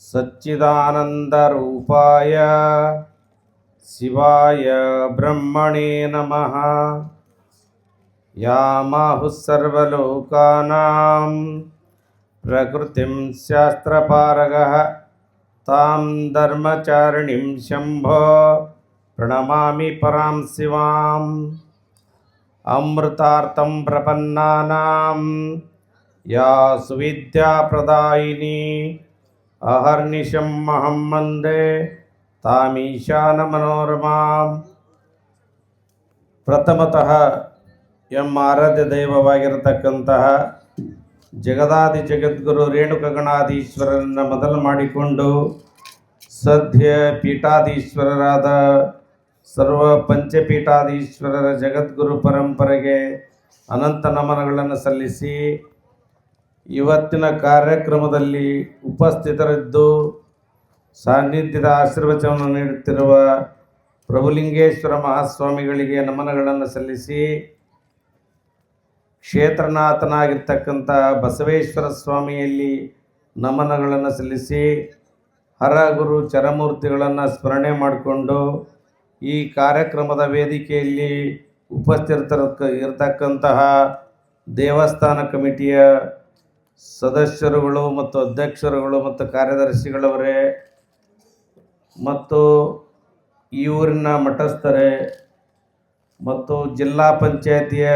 सच्चिदानन्दरूपाय शिवाय ब्रह्मणे नमः। यामाहुः सर्वलोकानां प्रकृतिं शास्त्रपारगः तां धर्मचारिणीं शम्भो प्रणमामि परां शिवाम्। अमृतार्थं प्रपन्नानां या सुविद्याप्रदायिनी अहर्निशम् अहं वन्दे ತಾಮೀಶಾನಮನೋರಮಾಂ ಪ್ರಥಮತಃ ಎಂ ಆರಾಧ್ಯ ದೈವವಾಗಿರತಕ್ಕಂತಹ ಜಗದಾದಿ ಜಗದ್ಗುರು ರೇಣುಕಗಣಾಧೀಶ್ವರರನ್ನು ಮೊದಲು ಮಾಡಿಕೊಂಡು ಸದ್ಯ ಪೀಠಾಧೀಶ್ವರರಾದ ಸರ್ವ ಪಂಚಪೀಠಾಧೀಶ್ವರರ ಜಗದ್ಗುರು ಪರಂಪರೆಗೆ ಅನಂತ ನಮನಗಳನ್ನು ಸಲ್ಲಿಸಿ ಇವತ್ತಿನ ಕಾರ್ಯಕ್ರಮದಲ್ಲಿ ಉಪಸ್ಥಿತರಿದ್ದು ಸಾನ್ನಿಧ್ಯದ ಆಶೀರ್ವಚನವನ್ನು ನೀಡುತ್ತಿರುವ ಪ್ರಭುಲಿಂಗೇಶ್ವರ ಮಹಾಸ್ವಾಮಿಗಳಿಗೆ ನಮನಗಳನ್ನು ಸಲ್ಲಿಸಿ ಕ್ಷೇತ್ರನಾಥನಾಗಿರ್ತಕ್ಕಂಥ ಬಸವೇಶ್ವರ ಸ್ವಾಮಿಯಲ್ಲಿ ನಮನಗಳನ್ನು ಸಲ್ಲಿಸಿ ಹರಗುರು ಚರಮೂರ್ತಿಗಳನ್ನು ಸ್ಮರಣೆ ಮಾಡಿಕೊಂಡು ಈ ಕಾರ್ಯಕ್ರಮದ ವೇದಿಕೆಯಲ್ಲಿ ಉಪಸ್ಥಿತರಕ್ಕ ಇರತಕ್ಕಂತಹ ದೇವಸ್ಥಾನ ಕಮಿಟಿಯ ಸದಸ್ಯರುಗಳು ಮತ್ತು ಅಧ್ಯಕ್ಷರುಗಳು ಮತ್ತು ಕಾರ್ಯದರ್ಶಿಗಳವರೇ ಮತ್ತು ಈ ಊರಿನ ಮಠಸ್ಥರೇ ಮತ್ತು ಜಿಲ್ಲಾ ಪಂಚಾಯತಿಯ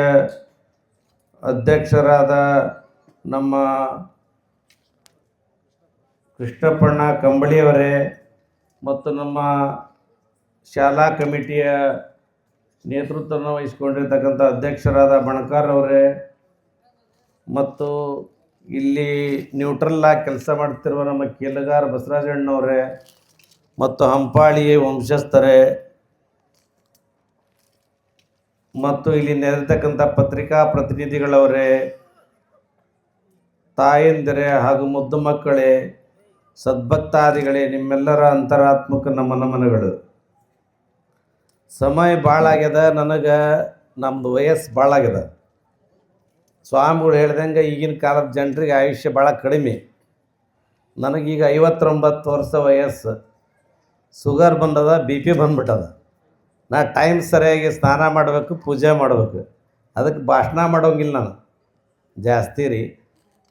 ಅಧ್ಯಕ್ಷರಾದ ನಮ್ಮ ಕೃಷ್ಣಪ್ಪಣ್ಣ ಕಂಬಳಿಯವರೇ ಮತ್ತು ನಮ್ಮ ಶಾಲಾ ಕಮಿಟಿಯ ನೇತೃತ್ವವನ್ನು ವಹಿಸಿಕೊಂಡಿರ್ತಕ್ಕಂಥ ಅಧ್ಯಕ್ಷರಾದ ಬಣಕಾರ್ ಅವರೇ ಮತ್ತು ಇಲ್ಲಿ ನ್ಯೂಟ್ರಲ್ ಆಗಿ ಕೆಲಸ ಮಾಡ್ತಿರುವ ನಮ್ಮ ಕೇಲಗಾರ ಬಸವರಾಜಣ್ಣವರೇ ಮತ್ತು ಹಂಪಾಳಿ ವಂಶಸ್ಥರೇ ಮತ್ತು ಇಲ್ಲಿ ನೆರೆತಕ್ಕಂಥ ಪತ್ರಿಕಾ ಪ್ರತಿನಿಧಿಗಳವರೇ, ತಾಯಂದಿರೇ ಹಾಗೂ ಮುದ್ದು ಮಕ್ಕಳೇ, ಸದ್ಭಕ್ತಾದಿಗಳೇ, ನಿಮ್ಮೆಲ್ಲರ ಅಂತರಾತ್ಮಕ ನಮ್ಮ ನಮನಗಳು ಸಮಯ ಭಾಳ ಆಗ್ಯದ ನನಗೆ ನಮ್ಮದು ವಯಸ್ಸು ಭಾಳ ಆಗ್ಯದ ಸ್ವಾಮಿಗಳು ಹೇಳ್ದಂಗೆ ಈಗಿನ ಕಾಲದ ಜನರಿಗೆ ಆಯುಷ್ಯ ಭಾಳ ಕಡಿಮೆ. ನನಗೀಗ ಐವತ್ತೊಂಬತ್ತು ವರ್ಷ ವಯಸ್ಸು. ಸುಗರ್ ಬಂದದ, ಬಿ ಪಿ ಬಂದ್ಬಿಟ್ಟದ. ನಾ ಟೈಮ್ ಸರಿಯಾಗಿ ಸ್ನಾನ ಮಾಡಬೇಕು, ಪೂಜೆ ಮಾಡಬೇಕು. ಅದಕ್ಕೆ ಭಾಷಣ ಮಾಡೋಂಗಿಲ್ಲ ನಾನು. ಜಾಸ್ತಿ ರೀ.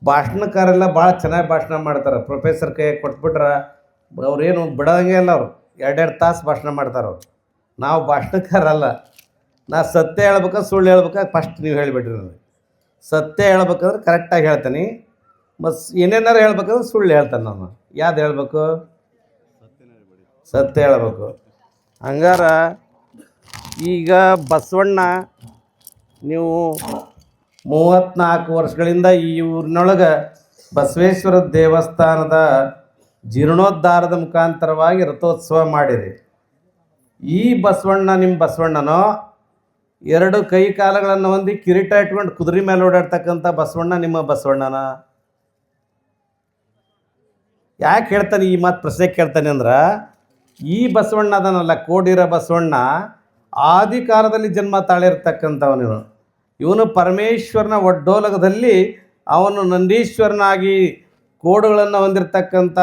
ಭಾಷಣಕಾರೆಲ್ಲ ಭಾಳ ಚೆನ್ನಾಗಿ ಭಾಷಣ ಮಾಡ್ತಾರೆ. ಪ್ರೊಫೆಸರ್ ಕೈ ಕೊಟ್ಬಿಟ್ರೆ ಅವ್ರೇನು ಬಿಡೋಂಗೆ ಇಲ್ಲ ಅವರು. ಎರಡೆರಡು ತಾಸು ಭಾಷಣ ಮಾಡ್ತಾರೆ ಅವ್ರು. ನಾವು ಭಾಷಣಕಾರಲ್ಲ. ನಾ ಸತ್ಯ ಹೇಳ್ಬೇಕಾ, ಸುಳ್ಳು ಹೇಳ್ಬೇಕಾ, ಫಸ್ಟ್ ನೀವು ಹೇಳಿಬಿಟ್ರಿ ನನಗೆ. ಸತ್ಯ ಹೇಳ್ಬೇಕಂದ್ರೆ ಕರೆಕ್ಟಾಗಿ ಹೇಳ್ತೀನಿ. ಬಸ್ ಏನೇನಾರು ಹೇಳ್ಬೇಕಂದ್ರೆ ಸುಳ್ಳು ಹೇಳ್ತಾನೆ ನಾನು. ಯಾವ್ದು ಹೇಳ್ಬೇಕು? ಸತ್ಯ ಹೇಳ್ಬೇಕು. ಹಂಗಾರ ಈಗ ಬಸವಣ್ಣ, ನೀವು ಮೂವತ್ತ್ನಾಲ್ಕು ವರ್ಷಗಳಿಂದ ಈ ಊರಿನೊಳಗೆ ಬಸವೇಶ್ವರ ದೇವಸ್ಥಾನದ ಜೀರ್ಣೋದ್ಧಾರದ ಮುಖಾಂತರವಾಗಿ ರಥೋತ್ಸವ ಮಾಡಿರಿ. ಈ ಬಸವಣ್ಣ ನಿಮ್ಮ ಬಸವಣ್ಣನೋ? ಎರಡು ಕೈ ಕಾಲಗಳನ್ನು ಹೊಂದಿ ಕಿರೀಟ ಇಟ್ಕೊಂಡು ಕುದುರೆ ಮೇಲೆ ಓಡಾಡ್ತಕ್ಕಂಥ ಬಸವಣ್ಣ ನಿಮ್ಮ ಬಸವಣ್ಣನ? ಯಾಕೆ ಹೇಳ್ತಾನೆ ಈ ಮಾತು ಪ್ರಶ್ನೆ ಕೇಳ್ತಾನೆ ಅಂದ್ರೆ, ಈ ಬಸವಣ್ಣ ಅದನ್ನಲ್ಲ ಕೋಡಿರ ಬಸವಣ್ಣ ಆದಿ ಕಾಲದಲ್ಲಿ ಜನ್ಮ ತಾಳಿರ್ತಕ್ಕಂಥವನು ಇವನು ಪರಮೇಶ್ವರನ ಒಡ್ಡೋಲಗದಲ್ಲಿ ಅವನು ನಂದೀಶ್ವರನಾಗಿ ಕೋಡುಗಳನ್ನು ಹೊಂದಿರತಕ್ಕಂಥ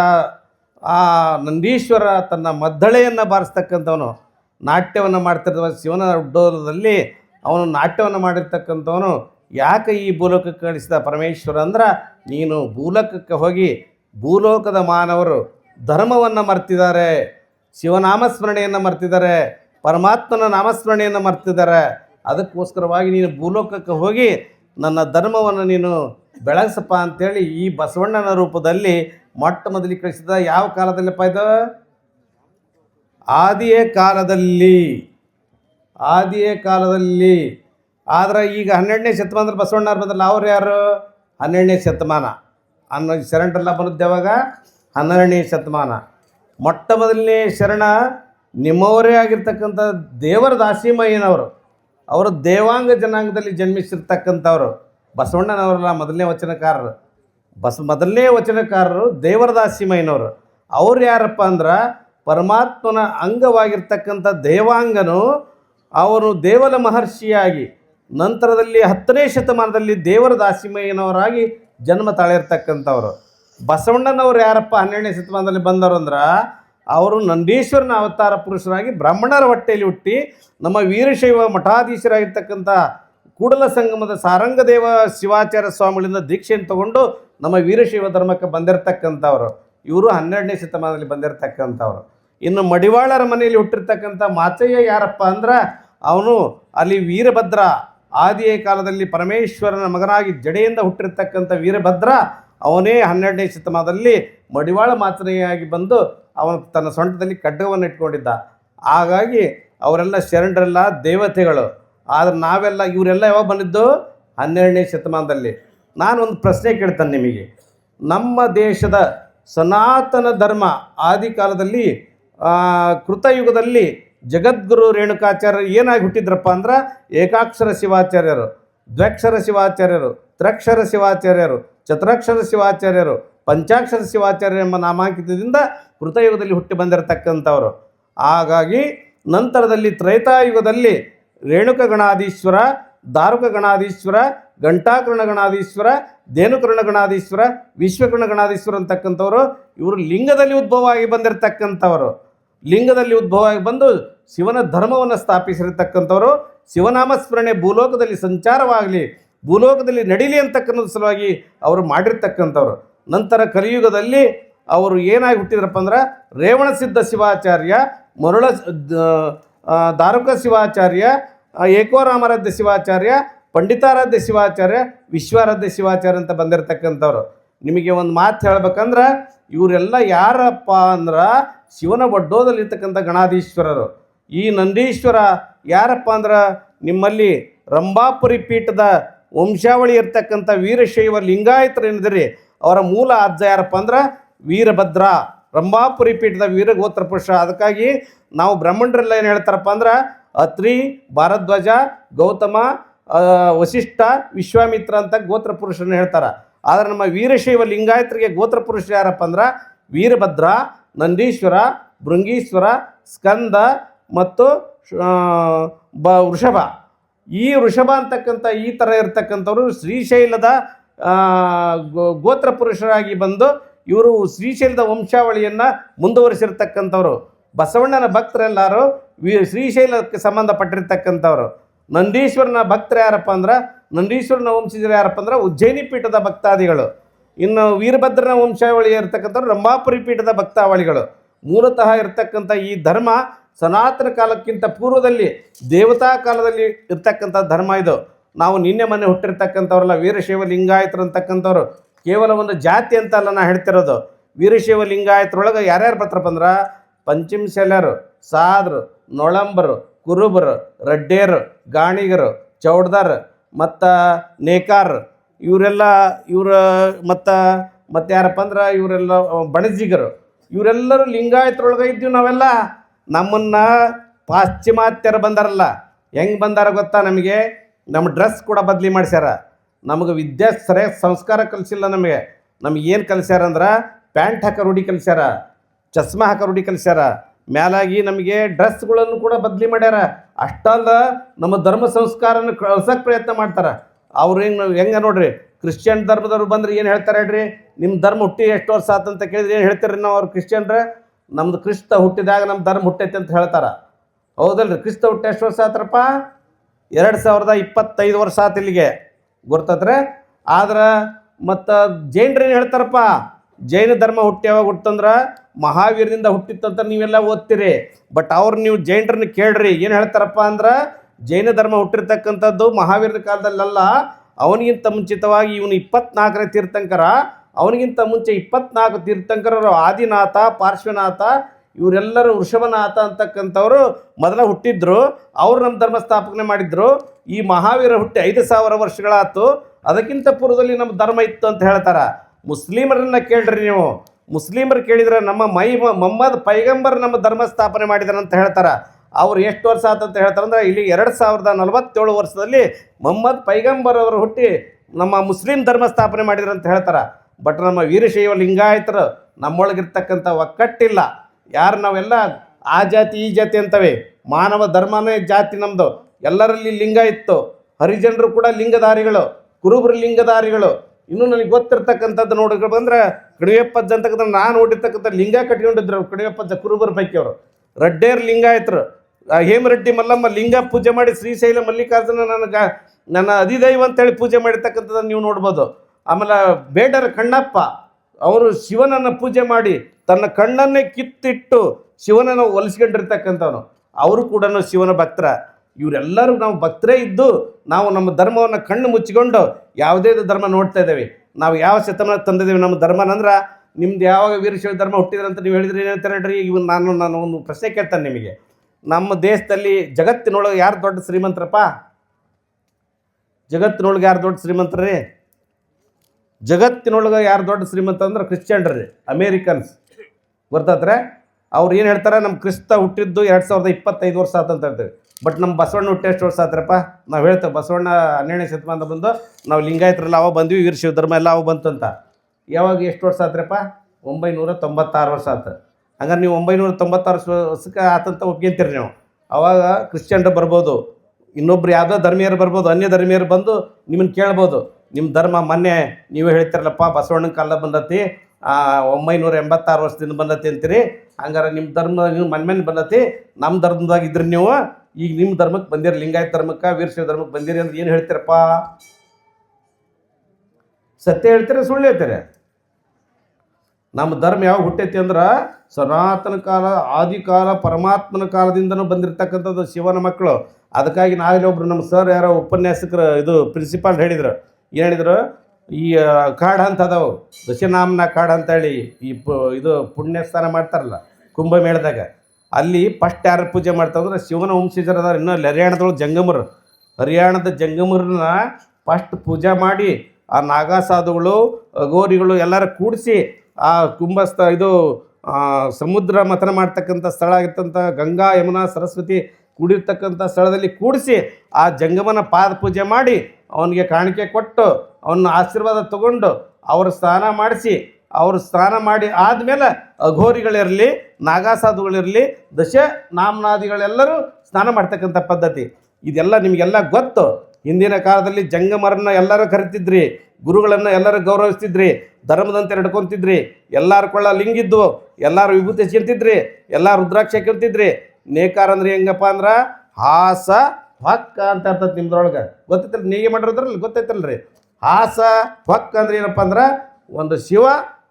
ಆ ನಂದೀಶ್ವರ ತನ್ನ ಮದ್ದಳೆಯನ್ನು ಬಾರಿಸ್ತಕ್ಕಂಥವನು. ನಾಟ್ಯವನ್ನು ಮಾಡ್ತಿರುವ ಶಿವನ ಒಡ್ಡೋಲದಲ್ಲಿ ಅವನು ನಾಟ್ಯವನ್ನು ಮಾಡಿರ್ತಕ್ಕಂಥವನು. ಯಾಕೆ ಈ ಭೂಲೋಕಕ್ಕೆ ಕಳಿಸಿದ ಪರಮೇಶ್ವರ ಅಂದ್ರೆ, ನೀನು ಭೂಲೋಕಕ್ಕೆ ಹೋಗಿ ಭೂಲೋಕದ ಮಾನವರು ಧರ್ಮವನ್ನು ಮರ್ತಿದ್ದಾರೆ, ಶಿವನಾಮಸ್ಮರಣೆಯನ್ನು ಮರ್ತಿದ್ದಾರೆ, ಪರಮಾತ್ಮನ ನಾಮಸ್ಮರಣೆಯನ್ನು ಮರ್ತಿದ್ದಾರೆ. ಅದಕ್ಕೋಸ್ಕರವಾಗಿ ನೀನು ಭೂಲೋಕಕ್ಕೆ ಹೋಗಿ ನನ್ನ ಧರ್ಮವನ್ನು ನೀನು ಬೆಳಗಿಸಪ್ಪ ಅಂಥೇಳಿ ಈ ಬಸವಣ್ಣನ ರೂಪದಲ್ಲಿ ಮೊಟ್ಟ ಮೊದಲಿಗೆ ಕಳಿಸಿದ ಯಾವ ಕಾಲದಲ್ಲಿಪ್ಪ ಇದು? ಆದಿಯೇ ಕಾಲದಲ್ಲಿ ಆದಿಯೇ ಕಾಲದಲ್ಲಿ. ಆದರೆ ಈಗ ಹನ್ನೆರಡನೇ ಶತಮಾನದಲ್ಲಿ ಬಸವಣ್ಣವ್ರು ಬಂದ್ರಲ್ಲ, ಅವ್ರು ಯಾರು? ಹನ್ನೆರಡನೇ ಶತಮಾನ. ಅನ್ನೋ ಶರಣರೆಲ್ಲ ಬರುತ್ತೆ ಅವಾಗ ಹನ್ನೆರಡನೇ ಶತಮಾನ. ಮೊಟ್ಟ ಮೊದಲನೇ ಶರಣ ನಿಮ್ಮವರೇ ಆಗಿರ್ತಕ್ಕಂಥ ದೇವರ ದಾಸಿಮಯ್ಯನವರು ಅವರು ದೇವಾಂಗ ಜನಾಂಗದಲ್ಲಿ ಜನ್ಮಿಸಿರ್ತಕ್ಕಂಥವ್ರು. ಬಸವಣ್ಣನವರಲ್ಲ ಮೊದಲನೇ ವಚನಕಾರರು. ಬಸ್, ಮೊದಲನೇ ವಚನಕಾರರು ದೇವರ ದಾಸಿಮಯ್ಯನವರು ಅವ್ರು ಯಾರಪ್ಪ ಅಂದ್ರೆ ಪರಮಾತ್ಮನ ಅಂಗವಾಗಿರ್ತಕ್ಕಂಥ ದೇವಾಂಗನು ಅವನು ದೇವಲ ಮಹರ್ಷಿಯಾಗಿ, ನಂತರದಲ್ಲಿ ಹತ್ತನೇ ಶತಮಾನದಲ್ಲಿ ದೇವರ ದಾಸಿಮಯ್ಯನವರಾಗಿ ಜನ್ಮ ತಾಳಿರ್ತಕ್ಕಂಥವ್ರು. ಬಸವಣ್ಣನವ್ರು ಯಾರಪ್ಪ ಹನ್ನೆರಡನೇ ಶತಮಾನದಲ್ಲಿ ಬಂದರು ಅಂದ್ರೆ, ಅವರು ನಂದೀಶ್ವರನ ಅವತಾರ ಪುರುಷರಾಗಿ ಬ್ರಾಹ್ಮಣರ ಹೊಟ್ಟೆಯಲ್ಲಿ ಹುಟ್ಟಿ, ನಮ್ಮ ವೀರಶೈವ ಮಠಾಧೀಶರಾಗಿರ್ತಕ್ಕಂಥ ಕೂಡಲ ಸಂಗಮದ ಸಾರಂಗದೇವ ಶಿವಾಚಾರ್ಯ ಸ್ವಾಮಿಗಳಿಂದ ದೀಕ್ಷೆಯನ್ನು ತಗೊಂಡು ನಮ್ಮ ವೀರಶೈವ ಧರ್ಮಕ್ಕೆ ಬಂದಿರತಕ್ಕಂಥವ್ರು. ಇವರು ಹನ್ನೆರಡನೇ ಶತಮಾನದಲ್ಲಿ ಬಂದಿರತಕ್ಕಂಥವ್ರು. ಇನ್ನು ಮಡಿವಾಳರ ಮನೆಯಲ್ಲಿ ಹುಟ್ಟಿರ್ತಕ್ಕಂಥ ಮಾಚಯ್ಯ ಯಾರಪ್ಪ ಅಂದ್ರೆ, ಅವನು ಅಲ್ಲಿ ವೀರಭದ್ರ, ಆದಿಯ ಕಾಲದಲ್ಲಿ ಪರಮೇಶ್ವರನ ಮಗನಾಗಿ ಜಡೆಯಿಂದ ಹುಟ್ಟಿರ್ತಕ್ಕಂಥ ವೀರಭದ್ರ, ಅವನೇ ಹನ್ನೆರಡನೇ ಶತಮಾನದಲ್ಲಿ ಮಡಿವಾಳ ಮಾಚನೆಯಾಗಿ ಬಂದು ಅವನು ತನ್ನ ಸೊಂಟದಲ್ಲಿ ಖಡ್ಗವನ್ನು ಇಟ್ಕೊಂಡಿದ್ದ. ಹಾಗಾಗಿ ಅವರೆಲ್ಲ ಶರಣರೆಲ್ಲ ದೇವತೆಗಳು. ಆದರೆ ನಾವೆಲ್ಲ, ಇವರೆಲ್ಲ ಯಾವಾಗ ಬಂದಿದ್ದು? ಹನ್ನೆರಡನೇ ಶತಮಾನದಲ್ಲಿ. ನಾನು ಒಂದು ಪ್ರಶ್ನೆ ಕೇಳ್ತೇನೆ ನಿಮಗೆ. ನಮ್ಮ ದೇಶದ ಸನಾತನ ಧರ್ಮ ಆದಿ ಕಾಲದಲ್ಲಿ ಕೃತಯುಗದಲ್ಲಿ ಜಗದ್ಗುರು ರೇಣುಕಾಚಾರ್ಯರು ಏನಾಗಿ ಹುಟ್ಟಿದ್ರಪ್ಪ ಅಂದ್ರೆ ಏಕಾಕ್ಷರ ಶಿವಾಚಾರ್ಯರು ದ್ವಕ್ಷರ ಶಿವಾಚಾರ್ಯರು, ತ್ರಕ್ಷರ ಶಿವಾಚಾರ್ಯರು, ಚತುರಾಕ್ಷರ ಶಿವಾಚಾರ್ಯರು, ಪಂಚಾಕ್ಷರ ಶಿವಾಚಾರ್ಯ ಎಂಬ ನಾಮಾಂಕಿತದಿಂದ ಕೃತಯುಗದಲ್ಲಿ ಹುಟ್ಟಿ ಬಂದಿರತಕ್ಕಂಥವರು. ಹಾಗಾಗಿ ನಂತರದಲ್ಲಿ ತ್ರೈತಾಯುಗದಲ್ಲಿ ರೇಣುಕ ಗಣಾಧೀಶ್ವರ ದಾರುಕ ಗಣಾಧೀಶ್ವರ ಘಂಟಾಕರ್ಣ ಧೇನುಕರ್ಣಗಣಾಧೀಶ್ವರ ವಿಶ್ವಕರ್ಣಗಣಾಧೀಶ್ವರ ಅಂತಕ್ಕಂಥವರು, ಇವರು ಲಿಂಗದಲ್ಲಿ ಉದ್ಭವ ಆಗಿ ಬಂದಿರತಕ್ಕಂಥವರು. ಲಿಂಗದಲ್ಲಿ ಉದ್ಭವ ಆಗಿ ಬಂದು ಶಿವನ ಧರ್ಮವನ್ನು ಸ್ಥಾಪಿಸಿರತಕ್ಕಂಥವರು. ಶಿವನಾಮ ಸ್ಮರಣೆ ಭೂಲೋಕದಲ್ಲಿ ಸಂಚಾರವಾಗಲಿ, ಭೂಲೋಕದಲ್ಲಿ ನಡೀಲಿ ಅಂತಕ್ಕಂಥದ್ದು ಸಲುವಾಗಿ ಅವರು ಮಾಡಿರ್ತಕ್ಕಂಥವ್ರು. ನಂತರ ಕಲಿಯುಗದಲ್ಲಿ ಅವರು ಏನಾಗಿ ಹುಟ್ಟಿದ್ರಪ್ಪ ಅಂದ್ರೆ ರೇವಣಸಿದ್ಧ ಶಿವಾಚಾರ್ಯ, ಮರುಳ ದಾರುಕ ಶಿವಾಚಾರ್ಯ ಏಕೋರಾಮಾರಾಧ್ಯ ಶಿವಾಚಾರ್ಯ ಪಂಡಿತಾರಾಧ್ಯ ಶಿವಾಚಾರ್ಯ, ವಿಶ್ವಾರಾಧ್ಯ ಶಿವಾಚಾರ್ಯ ಅಂತ ಬಂದಿರತಕ್ಕಂಥವ್ರು. ನಿಮಗೆ ಒಂದು ಮಾತು ಹೇಳ್ಬೇಕಂದ್ರೆ ಇವರೆಲ್ಲ ಯಾರಪ್ಪ ಅಂದ್ರೆ ಶಿವನ ಒಡ್ಡೋದಲ್ಲಿರ್ತಕ್ಕಂಥ ಗಣಾಧೀಶ್ವರರು. ಈ ನಂದೀಶ್ವರ ಯಾರಪ್ಪ ಅಂದ್ರೆ ನಿಮ್ಮಲ್ಲಿ ರಂಭಾಪುರಿ ಪೀಠದ ವಂಶಾವಳಿ ಇರ್ತಕ್ಕಂಥ ವೀರಶೈವ ಲಿಂಗಾಯತರು ಏನಿದ್ರಿ, ಅವರ ಮೂಲ ಅಜ್ಜ ಯಾರಪ್ಪ ಅಂದ್ರೆ ವೀರಭದ್ರ. ರಂಭಾಪುರಿ ಪೀಠದ ವೀರಗೋತ್ರ ಪುರುಷ. ಅದಕ್ಕಾಗಿ ನಾವು ಬ್ರಾಹ್ಮಣರೆಲ್ಲ ಏನು ಹೇಳ್ತಾರಪ್ಪ ಅಂದ್ರೆ, ಅತ್ರಿ, ಭಾರದ್ವಾಜ, ಗೌತಮ ವಸಿಷ್ಠ ವಿಶ್ವಾಮಿತ್ರ ಅಂತ ಗೋತ್ರ ಪುರುಷರನ್ನು ಹೇಳ್ತಾರೆ. ಆದರೆ ನಮ್ಮ ವೀರಶೈವ ಲಿಂಗಾಯತರಿಗೆ ಗೋತ್ರ ಪುರುಷರು ಯಾರಪ್ಪ ಅಂದ್ರೆ ವೀರಭದ್ರ, ನಂದೀಶ್ವರ ಭೃಂಗೀಶ್ವರ ಸ್ಕಂದ ಮತ್ತು ಬ, ವೃಷಭ. ಈ ವೃಷಭ ಅಂತಕ್ಕಂಥ ಈ ಥರ ಇರ್ತಕ್ಕಂಥವ್ರು ಶ್ರೀಶೈಲದ ಗೋತ್ರ ಪುರುಷರಾಗಿ ಬಂದು ಇವರು ಶ್ರೀಶೈಲದ ವಂಶಾವಳಿಯನ್ನು ಮುಂದುವರಿಸಿರ್ತಕ್ಕಂಥವ್ರು. ಬಸವಣ್ಣನ ಭಕ್ತರೆಲ್ಲರೂ ವಿ, ಶ್ರೀಶೈಲಕ್ಕೆ ಸಂಬಂಧಪಟ್ಟಿರ್ತಕ್ಕಂಥವ್ರು. ನಂದೀಶ್ವರನ ಭಕ್ತರು ಯಾರಪ್ಪ ಅಂದ್ರೆ, ನಂದೀಶ್ವರನ ವಂಶಜರು ಯಾರಪ್ಪ ಅಂದ್ರೆ, ಉಜ್ಜಯಿನಿ ಪೀಠದ ಭಕ್ತಾದಿಗಳು. ಇನ್ನು ವೀರಭದ್ರನ ವಂಶಾವಳಿ ಇರ್ತಕ್ಕಂಥವ್ರು ರಂಭಾಪುರಿ ಪೀಠದ ಭಕ್ತಾವಳಿಗಳು. ಮೂಲತಃ ಇರತಕ್ಕಂಥ ಈ ಧರ್ಮ ಸನಾತನ ಕಾಲಕ್ಕಿಂತ ಪೂರ್ವದಲ್ಲಿ, ದೇವತಾ ಕಾಲದಲ್ಲಿ ಇರ್ತಕ್ಕಂಥ ಧರ್ಮ ಇದು. ನಾವು ನಿನ್ನೆ ಮೊನ್ನೆ ಹುಟ್ಟಿರ್ತಕ್ಕಂಥವ್ರಲ್ಲ ವೀರಶೈವ ಲಿಂಗಾಯತರು ಅಂತಕ್ಕಂಥವ್ರು. ಕೇವಲ ಒಂದು ಜಾತಿ ಅಂತ ಅಲ್ಲ ನಾ ಹೇಳ್ತಿರೋದು. ವೀರಶೈವ ಲಿಂಗಾಯತರೊಳಗೆ ಯಾರ್ಯಾರು ಬರ್ತಾರಪ್ಪ ಅಂದ್ರೆ ಪಂಚಮಶಲ್ಯರು ಸಾದ್ರು, ನೊಳಂಬರು ಕುರುಬರು, ರಡ್ಡೇರು, ಗಾಣಿಗರು, ಚೌಡ್ದಾರ್, ಮತ್ತು ನೇಕಾರ್, ಇವರೆಲ್ಲ ಇವರ ಮತ್ತು ಮತ್ತು ಯಾರಪ್ಪ ಅಂದ್ರೆ ಇವರೆಲ್ಲ ಬಣಜಿಗರು. ಇವರೆಲ್ಲರೂ ಲಿಂಗಾಯತರೊಳಗೆ ಇದ್ದೀವಿ ನಾವೆಲ್ಲ. ನಮ್ಮನ್ನು ಪಾಶ್ಚಿಮಾತ್ಯರು ಬಂದಾರಲ್ಲ, ಹೆಂಗೆ ಬಂದಾರ ಗೊತ್ತಾ ನಮಗೆ? ನಮ್ಮ ಡ್ರೆಸ್ ಕೂಡ ಬದಲಿ ಮಾಡಿಸ್ಯಾರ. ನಮಗೆ ವಿದ್ಯಾ ಸರಿಯಾಗಿ ಸಂಸ್ಕಾರ ಕಲಿಸಿಲ್ಲ ನಮಗೆ. ನಮಗೆ ಏನು ಕಲಿಸ್ಯಾರ ಅಂದ್ರೆ, ಪ್ಯಾಂಟ್ ಹಾಕೋ ರೂಢಿ ಕಲಿಸ್ಯಾರ, ಚಸ್ಮಾ ಹಾಕೋ ರೂಢಿ ಕಲಿಸ್ಯಾರ ಮೇಲಾಗಿ ನಮಗೆ ಡ್ರೆಸ್ಗಳನ್ನು ಕೂಡ ಬದಲಿ ಮಾಡ್ಯಾರ. ಅಷ್ಟಲ್ಲ ನಮ್ಮ ಧರ್ಮ ಸಂಸ್ಕಾರನ ಕಳ್ಸಕ್ಕೆ ಪ್ರಯತ್ನ ಮಾಡ್ತಾರೆ. ಅವ್ರು ಹೆಂಗೆ ಹೆಂಗೆ ನೋಡ್ರಿ? ಕ್ರಿಶ್ಚಿಯನ್ ಧರ್ಮದವ್ರು ಬಂದ್ರೆ ಏನು ಹೇಳ್ತಾರೆ ಹೇಳ್ರಿ? ನಿಮ್ಮ ಧರ್ಮ ಹುಟ್ಟಿ ಎಷ್ಟು ವರ್ಷ ಆತಂತ ಕೇಳಿದ್ರೆ ಏನು ಹೇಳ್ತೀರಿ ನಾವು ಅವ್ರು ಕ್ರಿಶ್ಚಿಯನ್ರೆ? ನಮ್ದು ಕ್ರಿಸ್ತ ಹುಟ್ಟಿದಾಗ ನಮ್ಮ ಧರ್ಮ ಹುಟ್ಟೈತೆ ಅಂತ ಹೇಳ್ತಾರೆ. ಹೌದಲ್ರಿ? ಕ್ರಿಸ್ತ ಹುಟ್ಟಿ ಎಷ್ಟು ವರ್ಷ ಆತ್ರಪ್ಪ? ಎರಡು ಸಾವಿರದ ಇಪ್ಪತ್ತೈದು ವರ್ಷ ಆತು ಇಲ್ಲಿಗೆ. ಗುರ್ತದ್ರೆ ಆದ್ರೆ ಮತ್ತು ಜೈನರು ಏನು ಹೇಳ್ತಾರಪ್ಪ? ಜೈನ ಧರ್ಮ ಹುಟ್ಟಿ ಯಾವಾಗ ಹುಟ್ಟಂದ್ರೆ ಮಹಾವೀರನಿಂದ ಹುಟ್ಟಿತ್ತಂತ ನೀವೆಲ್ಲ ಓದ್ತೀರಿ. ಬಟ್ ಅವ್ರು ನೀವು ಜೈನರನ್ನ ಕೇಳ್ರಿ, ಏನು ಹೇಳ್ತಾರಪ್ಪ ಅಂದ್ರೆ, ಜೈನ ಧರ್ಮ ಹುಟ್ಟಿರ್ತಕ್ಕಂಥದ್ದು ಮಹಾವೀರನ ಕಾಲದಲ್ಲಲ್ಲ, ಅವನಿಗಿಂತ ಮುಂಚಿತವಾಗಿ ಇವನು ಇಪ್ಪತ್ನಾಲ್ಕನೇ ತೀರ್ಥಂಕರ, ಅವನಿಗಿಂತ ಮುಂಚೆ ಇಪ್ಪತ್ನಾಲ್ಕು ತೀರ್ಥಂಕರರು ಆದಿನಾಥ, ಪಾರ್ಶ್ವನಾಥ, ಇವರೆಲ್ಲರೂ ವೃಷಭನಾಥ ಅಂತಕ್ಕಂಥವ್ರು ಮೊದಲ ಹುಟ್ಟಿದ್ರು, ಅವರು ನಮ್ಮ ಧರ್ಮ ಸ್ಥಾಪನೆ ಮಾಡಿದ್ರು. ಈ ಮಹಾವೀರ ಹುಟ್ಟಿ ಐದು ಸಾವಿರ ವರ್ಷಗಳಾಯ್ತು ಅದಕ್ಕಿಂತ ಪೂರ್ವದಲ್ಲಿ ನಮ್ಮ ಧರ್ಮ ಇತ್ತು ಅಂತ ಹೇಳ್ತಾರೆ. ಮುಸ್ಲಿಮರನ್ನ ಕೇಳ್ರಿ ನೀವು. ಮುಸ್ಲಿಮರು ಕೇಳಿದ್ರೆ ನಮ್ಮ ಮೈ ಮೊಹಮ್ಮದ್ ಪೈಗಂಬರ್ ನಮ್ಮ ಧರ್ಮ ಸ್ಥಾಪನೆ ಮಾಡಿದಾರೆ ಅಂತ ಹೇಳ್ತಾರೆ. ಅವ್ರು ಎಷ್ಟು ವರ್ಷ ಆತಂತ ಹೇಳ್ತಾರೆ ಅಂದ್ರೆ ಇಲ್ಲಿ ಎರಡು ಸಾವಿರದ ನಲವತ್ತೇಳು ವರ್ಷದಲ್ಲಿ ಮೊಹಮ್ಮದ್ ಪೈಗಂಬರ್ ಅವರು ಹುಟ್ಟಿ ನಮ್ಮ ಮುಸ್ಲಿಂ ಧರ್ಮ ಸ್ಥಾಪನೆ ಮಾಡಿದ್ರು ಅಂತ ಹೇಳ್ತಾರೆ. ಬಟ್ ನಮ್ಮ ವೀರಶೈವ ಲಿಂಗಾಯತರು ನಮ್ಮೊಳಗಿರ್ತಕ್ಕಂಥ ಒಕ್ಕಟ್ಟಿಲ್ಲ. ಯಾರು ನಾವೆಲ್ಲ ಆ ಜಾತಿ, ಈ ಜಾತಿ ಅಂತವೆ. ಮಾನವ ಧರ್ಮನೇ ಜಾತಿ ನಮ್ಮದು ಎಲ್ಲರಲ್ಲಿ ಲಿಂಗ ಇತ್ತು. ಹರಿಜನರು ಕೂಡ ಲಿಂಗಧಾರಿಗಳು, ಕುರುಬರು ಲಿಂಗಧಾರಿಗಳು. ಇನ್ನೂ ನನಗೆ ಗೊತ್ತಿರ್ತಕ್ಕಂಥದ್ದು ನೋಡಿದ್ರೆ ಬಂದ್ರೆ ಕಣಿವೆಪ್ಪಜ್ಜ ಅಂತಕ್ಕಂಥ ನಾನು ನೋಡಿರ್ತಕ್ಕಂಥ ಲಿಂಗ ಕಟ್ಕೊಂಡಿದ್ರು ಕಣಿವೆಪ್ಪಜ್ಜ ಕುರುಬರ ಪೈಕಿ ಅವರು. ರಡ್ಡೇರ್ ಲಿಂಗಾಯತರು ಹೇಮರೆಡ್ಡಿ ಮಲ್ಲಮ್ಮ ಲಿಂಗ ಪೂಜೆ ಮಾಡಿ ಶ್ರೀಶೈಲ ಮಲ್ಲಿಕಾರ್ಜುನ ನನಗೆ ನನ್ನ ಅಧಿದೈವ ಅಂತೇಳಿ ಪೂಜೆ ಮಾಡಿರ್ತಕ್ಕಂಥದ್ದನ್ನು ನೀವು ನೋಡ್ಬೋದು. ಆಮೇಲೆ ಬೇಡರ ಕಣ್ಣಪ್ಪ, ಅವರು ಶಿವನನ್ನು ಪೂಜೆ ಮಾಡಿ ತನ್ನ ಕಣ್ಣನ್ನೇ ಕಿತ್ತಿಟ್ಟು ಶಿವನನ್ನು ಒಲಿಸ್ಕೊಂಡಿರ್ತಕ್ಕಂಥವನು. ಅವರು ಕೂಡ ಶಿವನ ಭಕ್ತರ. ಇವರೆಲ್ಲರೂ ನಾವು ಭಕ್ತರೇ ಇದ್ದು ನಾವು ನಮ್ಮ ಧರ್ಮವನ್ನು ಕಣ್ಣು ಮುಚ್ಚಿಕೊಂಡು ಯಾವುದೇ ಧರ್ಮ ನೋಡ್ತಾ ಇದ್ದೇವೆ. ನಾವು ಯಾವ ಶತಮಾನ ತಂದಿದ್ದೀವಿ ನಮ್ಮ ಧರ್ಮನಂದ್ರೆ ನಿಮ್ದು ಯಾವಾಗ ವೀರಶೈವ ಧರ್ಮ ಹುಟ್ಟಿದ್ರಂತ ನೀವು ಹೇಳಿದ್ರೆ ಏನು ಹೇಳ್ತಾರೆ ಹೇಳ್ರಿ? ಇವ್ ನಾನು ನಾನು ಒಂದು ಪ್ರಶ್ನೆ ಕೇಳ್ತಾನೆ ನಿಮಗೆ. ನಮ್ಮ ದೇಶದಲ್ಲಿ ಜಗತ್ತಿನೊಳಗೆ ಯಾರು ದೊಡ್ಡ ಶ್ರೀಮಂತರಪ್ಪ? ಜಗತ್ತಿನೊಳಗೆ ಯಾರು ದೊಡ್ಡ ಶ್ರೀಮಂತರೇ? ಜಗತ್ತಿನೊಳಗೆ ಯಾರು ದೊಡ್ಡ ಶ್ರೀಮಂತ ಅಂದ್ರೆ ಕ್ರಿಶ್ಚಿಯನ್ರಿ, ಅಮೇರಿಕನ್ಸ್. ಗೊತ್ತಾದ್ರೆ ಅವ್ರು ಏನು ಹೇಳ್ತಾರೆ? ನಮ್ಮ ಕ್ರಿಸ್ತ ಹುಟ್ಟಿದ್ದು ಎರಡು ಸಾವಿರದ ಇಪ್ಪತ್ತೈದು ವರ್ಷ ಆತಂತ ಹೇಳ್ತೇವೆ. ಬಟ್ ನಮ್ಮ ಬಸವಣ್ಣ ಹುಟ್ಟೆ ಆತ್ರಪ್ಪ ನಾವು ಹೇಳ್ತೇವೆ, ಬಸವಣ್ಣ ಹನ್ನೆರಡನೇ ಶತಮಾನ ಬಂದು ನಾವು ಲಿಂಗಾಯತರಲ್ಲ ಅವ ಬಂದ್ವಿ, ವೀರ ಧರ್ಮ ಎಲ್ಲ ಅವ ಬಂತಂತ ಯಾವಾಗ ಎಷ್ಟು ವರ್ಷ ಆತ್ರಪ್ಪ ಒಂಬೈನೂರ ತೊಂಬತ್ತಾರು ವರ್ಷ ಆತು. ಹಂಗಾರೆ ನೀವು ಒಂಬೈನೂರ ತೊಂಬತ್ತಾರು ವರ್ಷ- ವರ್ಷಕ್ಕೆ ಆತಂತ ಒಪ್ಕೊಂತೀರಿ ನೀವು. ಅವಾಗ ಕ್ರಿಶ್ಚಿಯನ್ರು ಬರ್ಬೋದು, ಇನ್ನೊಬ್ರು ಯಾವುದೋ ಧರ್ಮೀಯರು ಬರ್ಬೋದು, ಅನ್ಯ ಧರ್ಮೀಯರು ಬಂದು ನಿಮ್ಮನ್ನು ಕೇಳ್ಬೋದು. ನಿಮ್ಮ ಧರ್ಮ ಮೊನ್ನೆ ನೀವೇ ಹೇಳ್ತಿರಲ್ಲಪ್ಪ, ಬಸವಣ್ಣನ ಕಾಲ ಬಂದತಿ ಒಂಬೈನೂರ ಎಂಬತ್ತಾರು ವರ್ಷದಿಂದ ಬಂದತಿ ಅಂತೀರಿ. ಹಂಗಾರೆ ನಿಮ್ಮ ಧರ್ಮ ನೀವು ಮನ್ಮೇಲೆ ಬಂದತಿ ನಮ್ಮ ಧರ್ಮದಾಗ ಇದ್ರಿ ನೀವು. ಈಗ ನಿಮ್ಮ ಧರ್ಮಕ್ಕೆ ಬಂದಿರಿ, ಲಿಂಗಾಯತ ಧರ್ಮಕ್ಕೆ, ವೀರಶೈವ ಧರ್ಮಕ್ಕೆ ಬಂದಿರಿ ಅಂದ್ರೆ ಏನು ಹೇಳ್ತೀರಪ್ಪ? ಸತ್ಯ ಹೇಳ್ತೀರ, ಸುಳ್ಳು ಹೇಳ್ತೀರ? ನಮ್ಮ ಧರ್ಮ ಯಾವಾಗ ಹುಟ್ಟೈತಿ ಅಂದ್ರೆ ಸನಾತನ ಕಾಲ ಆದಿಕಾಲ ಪರಮಾತ್ಮನ ಕಾಲದಿಂದನೂ ಬಂದಿರತಕ್ಕಂಥದ್ದು ಶಿವನ ಮಕ್ಕಳು. ಅದಕ್ಕಾಗಿ ನಾವಿಲ್ಲಿ ಒಬ್ರು ನಮ್ಮ ಸರ್ ಯಾರೋ ಉಪನ್ಯಾಸಕರು, ಇದು ಪ್ರಿನ್ಸಿಪಾಲ್ ಹೇಳಿದ್ರು. ಏನು ಹೇಳಿದ್ರು? ಈ ಕಾಡು ಕಾಡ್ ಅಂತ ಅದಾವು. ದಶನಾಮನ ಕಾಡ್ ಅಂತೇಳಿ ಈ ಪು, ಇದು ಪುಣ್ಯಸ್ಥಾನ ಮಾಡ್ತಾರಲ್ಲ, ಕುಂಭಮೇಳದಾಗ. ಅಲ್ಲಿ ಫಸ್ಟ್ ಯಾರು ಪೂಜೆ ಮಾಡ್ತಾರಂದ್ರೆ ಶಿವನ ವಂಶಜರ ಅದಾರ ಇನ್ನೂ ಹರಿಯಾಣದೊಳಗೆ ಜಂಗಮರು. ಹರಿಯಾಣದ ಜಂಗಮರನ್ನ ಫಸ್ಟ್ ಪೂಜೆ ಮಾಡಿ ಆ ನಾಗಾಸಾಧುಗಳು, ಗೋರಿಗಳು ಎಲ್ಲರ ಕೂಡಿಸಿ ಆ ಕುಂಭಸ್ಥ ಇದು ಸಮುದ್ರ ಮಥನ ಮಾಡ್ತಕ್ಕಂಥ ಸ್ಥಳ ಆಗಿರ್ತಂಥ ಗಂಗಾ, ಯಮುನಾ, ಸರಸ್ವತಿ ಕೂಡಿರ್ತಕ್ಕಂಥ ಸ್ಥಳದಲ್ಲಿ ಕೂಡಿಸಿ ಆ ಜಂಗಮನ ಪಾದ ಪೂಜೆ ಮಾಡಿ ಅವನಿಗೆ ಕಾಣಿಕೆ ಕೊಟ್ಟು ಅವನ ಆಶೀರ್ವಾದ ತಗೊಂಡು ಅವ್ರ ಸ್ನಾನ ಮಾಡಿಸಿ ಅವರು ಸ್ನಾನ ಮಾಡಿ ಆದಮೇಲೆ ಅಘೋರಿಗಳಿರಲಿ, ನಾಗಾಸಾಧುಗಳಿರಲಿ, ದಶ ನಾಮನಾದಿಗಳೆಲ್ಲರೂ ಸ್ನಾನ ಮಾಡ್ತಕ್ಕಂಥ ಪದ್ಧತಿ. ಇದೆಲ್ಲ ನಿಮಗೆಲ್ಲ ಗೊತ್ತು. ಹಿಂದಿನ ಕಾಲದಲ್ಲಿ ಜಂಗಮರನ್ನ ಎಲ್ಲರೂ ಕರಿತಿದ್ರಿ, ಗುರುಗಳನ್ನು ಎಲ್ಲರೂ ಗೌರವಿಸ್ತಿದ್ರಿ, ಧರ್ಮದಂತೆ ನಡ್ಕೊತಿದ್ರಿ, ಎಲ್ಲಾರು ಕೊಳ್ಳ ಲಿಂಗಿದ್ವು ಎಲ್ಲರೂ ವಿಭೂತಿ ಹಚ್ಕೊಂತಿದ್ರಿ, ಎಲ್ಲ ರುದ್ರಾಕ್ಷ ಕಿರ್ತಿದ್ರಿ ನೇಕಾರ ಅಂದ್ರೆ ಹೆಂಗಪ್ಪ ಅಂದ್ರೆ ಹಾಸ, ಹೊಕ್ಕ ಅಂತ ಇರ್ತದೆ ನಿಮ್ದ್ರೊಳಗೆ. ಗೊತ್ತೈತಲ್ಲ ನೀಗೆ ಮಾಡಿರೋದ್ರಲ್ಲಿ ಗೊತ್ತೈತಲ್ರಿ? ಹಾಸ, ಹೊಕ್ಕ ಅಂದ್ರೆ ಏನಪ್ಪ ಅಂದ್ರೆ ಒಂದು ಶಿವ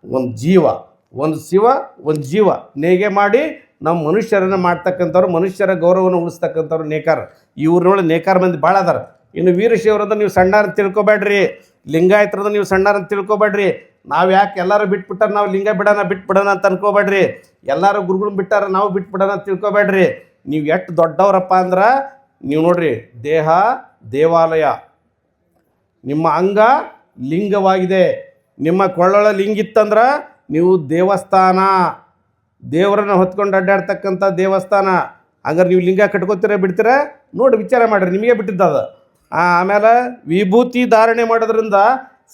ಒಂದು ಜೀವ, ಒಂದು ಶಿವ, ಒಂದು ಜೀವ. ನೇಗೆ ಮಾಡಿ ನಮ್ಮ ಮನುಷ್ಯರನ್ನು ಮಾಡ್ತಕ್ಕಂಥವ್ರು, ಮನುಷ್ಯರ ಗೌರವವನ್ನು ಉಳಿಸ್ತಕ್ಕಂಥವ್ರು ನೇಕಾರ. ಇವ್ರನ್ನೊಳಗೆ ನೇಕಾರ ಮಂದಿ ಭಾಳ ಅದಾರ. ಇನ್ನು ವೀರಶೈವರದ ನೀವು ಸಣ್ಣಾರ ತಿಳ್ಕೊಬೇಡ್ರಿ. ಲಿಂಗಾಯತರದ ನೀವು ಸಣ್ಣಾರ ತಿಳ್ಕೊಬೇಡ್ರಿ. ನಾವು ಯಾಕೆ ಎಲ್ಲರೂ ಬಿಟ್ಬಿಟ್ಟಾರ, ನಾವು ಲಿಂಗ ಬಿಡೋಣ, ಬಿಟ್ಬಿಡೋಣ ಅಂತ ಅನ್ಕೋಬೇಡ್ರಿ. ಎಲ್ಲರೂ ಗುರುಗಳು ಬಿಟ್ಟಾರ, ನಾವು ಬಿಟ್ಬಿಡೋಣ ಅಂತ ತಿಳ್ಕೊಬೇಡ್ರಿ. ನೀವು ಎಷ್ಟು ದೊಡ್ಡವರಪ್ಪ ಅಂದ್ರೆ, ನೀವು ನೋಡ್ರಿ, ದೇಹ, ದೇವಾಲಯ. ನಿಮ್ಮ ಅಂಗ ಲಿಂಗವಾಗಿದೆ. ನಿಮ್ಮ ಕೊಳ್ಳೊಳ ಲಿಂಗಿತ್ತಂದ್ರೆ ನೀವು ದೇವಸ್ಥಾನ. ದೇವರನ್ನು ಹೊತ್ಕೊಂಡು ಅಡ್ಡಾಡ್ತಕ್ಕಂಥ ದೇವಸ್ಥಾನ. ಹಂಗಾರೆ ನೀವು ಲಿಂಗ ಕಟ್ಕೋತೀರ ಬಿಡ್ತೀರ? ನೋಡಿ ವಿಚಾರ ಮಾಡಿರಿ, ನಿಮಗೆ ಬಿಟ್ಟಿದ್ದದ ಆಮೇಲೆ ವಿಭೂತಿ ಧಾರಣೆ ಮಾಡೋದ್ರಿಂದ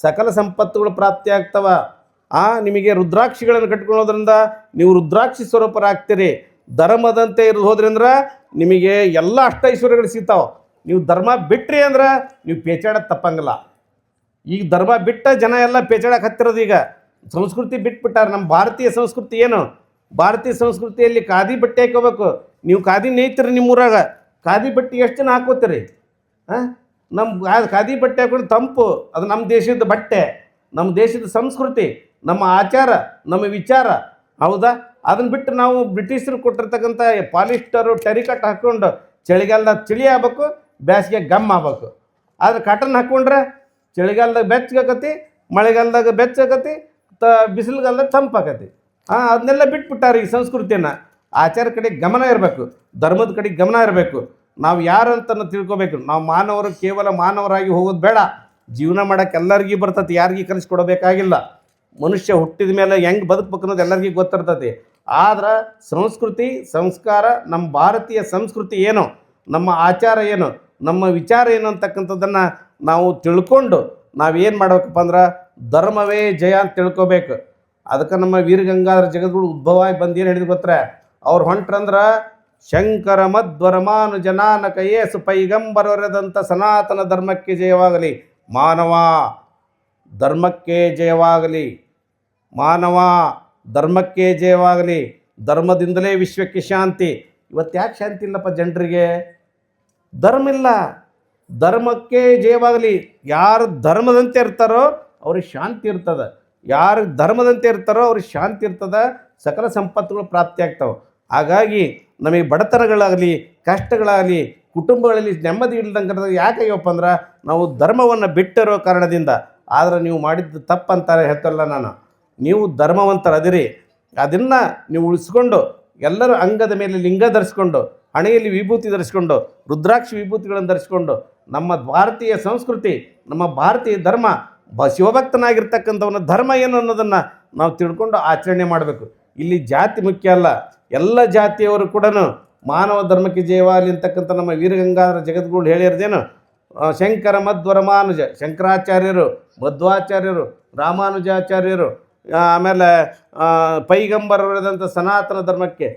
ಸಕಲ ಸಂಪತ್ತುಗಳು ಪ್ರಾಪ್ತಿ ಆಗ್ತವ. ಆ, ನಿಮಗೆ ರುದ್ರಾಕ್ಷಿಗಳನ್ನು ಕಟ್ಕೊಳ್ಳೋದ್ರಿಂದ ನೀವು ರುದ್ರಾಕ್ಷಿ ಸ್ವರೂಪರಾಗ್ತೀರಿ. ಧರ್ಮದಂತೆ ಇರೋದು ಹೋದ್ರಿಂದ ನಿಮಗೆ ಎಲ್ಲ ಅಷ್ಟೈಶ್ವರ್ಯಗಳು ಸಿಗ್ತಾವೆ. ನೀವು ಧರ್ಮ ಬಿಟ್ರಿ ಅಂದ್ರೆ ನೀವು ಪೇಚಾಡೋದು ತಪ್ಪಂಗಿಲ್ಲ. ಈಗ ಧರ್ಮ ಬಿಟ್ಟ ಜನ ಎಲ್ಲ ಪೇಚಾಡಕ್ಕೆ ಹತ್ತಿರೋದು ಈಗ. ಸಂಸ್ಕೃತಿ ಬಿಟ್ಬಿಟ್ಟಾರೆ. ನಮ್ಮ ಭಾರತೀಯ ಸಂಸ್ಕೃತಿ ಏನು? ಭಾರತೀಯ ಸಂಸ್ಕೃತಿಯಲ್ಲಿ ಖಾದಿ ಬಟ್ಟೆ ಹಾಕೋಬೇಕು ನೀವು ಖಾದಿ ನೇಯ್ತೀರಿ ನಿಮ್ಮೂರಾಗ ಖಾದಿ ಬಟ್ಟೆ ಎಷ್ಟು ಜನ ಹಾಕೋತೀರಿ ಹಾಂ ನಮ್ಮ ಖಾದಿ ಬಟ್ಟೆ ಹಾಕೊಂಡು ತಂಪು. ಅದು ನಮ್ಮ ದೇಶದ ಬಟ್ಟೆ. ನಮ್ಮ ದೇಶದ ಸಂಸ್ಕೃತಿ. ನಮ್ಮ ಆಚಾರ, ನಮ್ಮ ವಿಚಾರ. ಹೌದಾ? ಅದನ್ನು ಬಿಟ್ಟು ನಾವು ಬ್ರಿಟಿಷರು ಕೊಟ್ಟಿರ್ತಕ್ಕಂಥ ಪಾಲಿಸ್ಟರು ಟೆರಿಕಟ್ ಹಾಕ್ಕೊಂಡು ಚಳಿಗಾಲದ ಚಳಿ ಆಗ್ಬೇಕು ಬೇಸಿಗೆ ಗಮ್ ಆಗ್ಬೇಕು. ಆದರೆ ಕಾಟನ್ ಹಾಕ್ಕೊಂಡ್ರೆ ಚಳಿಗಾಲದಾಗ ಬೆಚ್ಚಗಾಕತಿ, ಮಳೆಗಾಲದಾಗ ಬೆಚ್ಚಗತಿ ತ ಬಿಸಿಲುಗಾಲದಾಗ ತಂಪಾಕತಿ. ಹಾಂ ಅದನ್ನೆಲ್ಲ ಬಿಟ್ಬಿಟ್ಟಾರೆ ಈ ಸಂಸ್ಕೃತಿಯನ್ನು. ಆಚಾರ ಕಡೆ ಗಮನ ಇರಬೇಕು, ಧರ್ಮದ ಕಡೆ ಗಮನ ಇರಬೇಕು. ನಾವು ಯಾರು ಅಂತ ತಿಳ್ಕೊಬೇಕು? ನಾವು ಮಾನವರು ಕೇವಲ ಮಾನವರಾಗಿ ಹೋಗೋದು ಬೇಡ. ಜೀವನ ಮಾಡೋಕೆ ಎಲ್ಲರಿಗೂ ಬರ್ತತಿ, ಯಾರಿಗೂ ಕಲಿಸ್ಕೊಡ್ಬೇಕಾಗಿಲ್ಲ ಮನುಷ್ಯ ಹುಟ್ಟಿದ ಮೇಲೆ ಹೆಂಗೆ ಬದುಕಬೇಕು ಅನ್ನೋದು ಎಲ್ಲರಿಗೂ ಗೊತ್ತಿರ್ತತಿ. ಆದ್ರೆ ಸಂಸ್ಕೃತಿ, ಸಂಸ್ಕಾರ, ನಮ್ಮ ಭಾರತೀಯ ಸಂಸ್ಕೃತಿ ಏನು? ನಮ್ಮ ಆಚಾರ ಏನು? ನಮ್ಮ ವಿಚಾರ ಏನು ಅಂತಕ್ಕಂಥದ್ದನ್ನು ನಾವು ತಿಳ್ಕೊಂಡು ನಾವೇನು ಮಾಡ್ಬೇಕಪ್ಪ ಅಂದ್ರೆ ಧರ್ಮವೇ ಜಯ ಅಂತ ತಿಳ್ಕೊಬೇಕು. ಅದಕ್ಕೆ ನಮ್ಮ ವೀರಗಂಗಾಧರ ಜಗದ್ಗುರು ಉದ್ಭವ ಬಂದು ಏನು ಹೇಳಿದ್ರು ಗೊತ್ತರ? ಅವ್ರು ಹೊಂಟ್ರಂದ್ರೆ ಶಂಕರ ಮಧ್ವರಮಾನು ಜನಾನಕ ನಾನಕ ಏಸು ಪೈಗಂಬರವರೆದಂಥ ಸನಾತನ ಧರ್ಮಕ್ಕೆ ಜಯವಾಗಲಿ. ಮಾನವ ಧರ್ಮಕ್ಕೆ ಜಯವಾಗಲಿ. ಮಾನವ ಧರ್ಮಕ್ಕೆ ಜಯವಾಗಲಿ. ಧರ್ಮದಿಂದಲೇ ವಿಶ್ವಕ್ಕೆ ಶಾಂತಿ. ಇವತ್ತು ಯಾಕೆ ಶಾಂತಿ ಇಲ್ಲಪ್ಪ ಜನರಿಗೆ? ಧರ್ಮ ಇಲ್ಲ. ಧರ್ಮಕ್ಕೆ ಜಯವಾಗಲಿ, ಯಾರು ಧರ್ಮದಂತೆ ಇರ್ತಾರೋ ಅವ್ರಿಗೆ ಶಾಂತಿ ಇರ್ತದೆ. ಯಾರು ಧರ್ಮದಂತೆ ಇರ್ತಾರೋ ಅವ್ರಿಗೆ ಶಾಂತಿ ಇರ್ತದೆ. ಸಕಲ ಸಂಪತ್ತುಗಳು ಪ್ರಾಪ್ತಿ ಆಗ್ತವೆ. ಹಾಗಾಗಿ ನಮಗೆ ಬಡತನಗಳಾಗಲಿ, ಕಷ್ಟಗಳಾಗಲಿ, ಕುಟುಂಬಗಳಲ್ಲಿ ನೆಮ್ಮದಿ ಇಲ್ದಂಗೆ ಯಾಕಾಗ್ಯಪ್ಪ ಅಂದ್ರೆ ನಾವು ಧರ್ಮವನ್ನು ಬಿಟ್ಟಿರೋ ಕಾರಣದಿಂದ. ಆದರೆ ನೀವು ಮಾಡಿದ್ದು ತಪ್ಪಂತಾರೆ ಹೇಳ್ತಲ್ಲ ನಾನು. ನೀವು ಧರ್ಮವಂತರದಿರಿ. ಅದನ್ನು ನೀವು ಉಳಿಸ್ಕೊಂಡು ಎಲ್ಲರೂ ಅಂಗದ ಮೇಲೆ ಲಿಂಗ ಧರಿಸ್ಕೊಂಡು, ಹಣೆಯಲ್ಲಿ ವಿಭೂತಿ ಧರಿಸ್ಕೊಂಡು, ರುದ್ರಾಕ್ಷಿ ವಿಭೂತಿಗಳನ್ನು ಧರಿಸ್ಕೊಂಡು ನಮ್ಮ ಭಾರತೀಯ ಸಂಸ್ಕೃತಿ, ನಮ್ಮ ಭಾರತೀಯ ಧರ್ಮ ಬ ಶಿವಭಕ್ತನಾಗಿರ್ತಕ್ಕಂಥವನ ಧರ್ಮ ಏನು ಅನ್ನೋದನ್ನು ನಾವು ತಿಳ್ಕೊಂಡು ಆಚರಣೆ ಮಾಡಬೇಕು. ಇಲ್ಲಿ ಜಾತಿ ಮುಖ್ಯ ಅಲ್ಲ. ಎಲ್ಲ ಜಾತಿಯವರು ಕೂಡ ಮಾನವ ಧರ್ಮಕ್ಕೆ ಜಯವಾಗಲಿ ಅಂತಕ್ಕಂಥ ನಮ್ಮ ವೀರಗಂಗಾಧರ ಜಗದ್ಗುರು ಹೇಳಿರೋದೇನು? ಶಂಕರ, ಮಧ್ವರ, ಮಾನುಜ, ಶಂಕರಾಚಾರ್ಯರು, ಮಧ್ವಾಚಾರ್ಯರು, ರಾಮಾನುಜಾಚಾರ್ಯರು ಆಮೇಲೆ ಪೈಗಂಬರವರದಂಥ ಸನಾತನ ಧರ್ಮಕ್ಕೆ,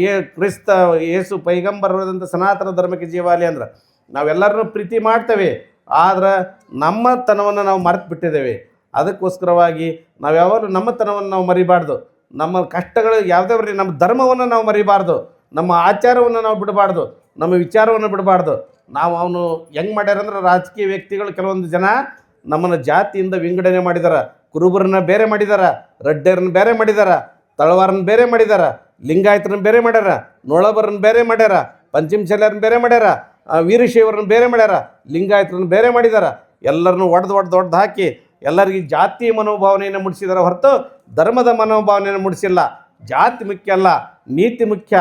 ಈ ಕ್ರಿಸ್ತ ಯೇಸು ಪೈಗಂಬರವರದಂಥ ಸನಾತನ ಧರ್ಮಕ್ಕೆ ಜೀವಾಲಿ ಅಂದ್ರೆ ನಾವೆಲ್ಲರನ್ನೂ ಪ್ರೀತಿ ಮಾಡ್ತೇವೆ. ಆದ್ರೆ ನಮ್ಮತನವನ್ನು ನಾವು ಮರೆತು ಬಿಟ್ಟಿದ್ದೇವೆ ಅದಕ್ಕೋಸ್ಕರವಾಗಿ ನಾವು ಯಾವಾಗಲೂ ನಮ್ಮತನವನ್ನು ನಾವು ಮರಿಬಾರ್ದು. ನಮ್ಮ ಕಷ್ಟಗಳು ಯಾವುದೇ ಬರಲಿ ನಮ್ಮ ಧರ್ಮವನ್ನು ನಾವು ಮರಿಬಾರ್ದು. ನಮ್ಮ ಆಚಾರವನ್ನು ನಾವು ಬಿಡಬಾರ್ದು. ನಮ್ಮ ವಿಚಾರವನ್ನು ಬಿಡಬಾರ್ದು. ನಾವು ಅವನು ಹೆಂಗೆ ಮಾಡ್ಯಾರಂದ್ರೆ ರಾಜಕೀಯ ವ್ಯಕ್ತಿಗಳು ಕೆಲವೊಂದು ಜನ ನಮ್ಮನ್ನು ಜಾತಿಯಿಂದ ವಿಂಗಡಣೆ ಮಾಡಿದಾರ. ಕುರುಬರನ್ನ ಬೇರೆ ಮಾಡಿದಾರ. ರೆಡ್ಡರನ್ನ ಬೇರೆ ಮಾಡಿದಾರ. ತಳವಾರನ್ನ ಬೇರೆ ಮಾಡಿದಾರ. ಲಿಂಗಾಯತರನ್ನ ಬೇರೆ ಮಾಡ್ಯಾರ. ನೊಳಬರನ್ನ ಬೇರೆ ಮಾಡ್ಯಾರ. ಪಂಚಮಶಲ್ಯರನ್ನ ಬೇರೆ ಮಾಡ್ಯಾರ. ವೀರಶೈವರನ್ನ ಬೇರೆ ಮಾಡ್ಯಾರ, ಲಿಂಗಾಯತರನ್ನು ಬೇರೆ ಮಾಡಿದಾರ, ಎಲ್ಲರನ್ನೂ ಒಡೆದು ಒಡೆದು ಒಡೆದು ಹಾಕಿ ಎಲ್ಲರಿಗೆ ಜಾತಿ ಮನೋಭಾವನೆಯನ್ನು ಮೂಡಿಸಿದಾರೆ ಹೊರತು ಧರ್ಮದ ಮನೋಭಾವನೆಯನ್ನು ಮುಡಿಸಿಲ್ಲ. ಜಾತಿ ಮುಖ್ಯ ಅಲ್ಲ, ನೀತಿ ಮುಖ್ಯ,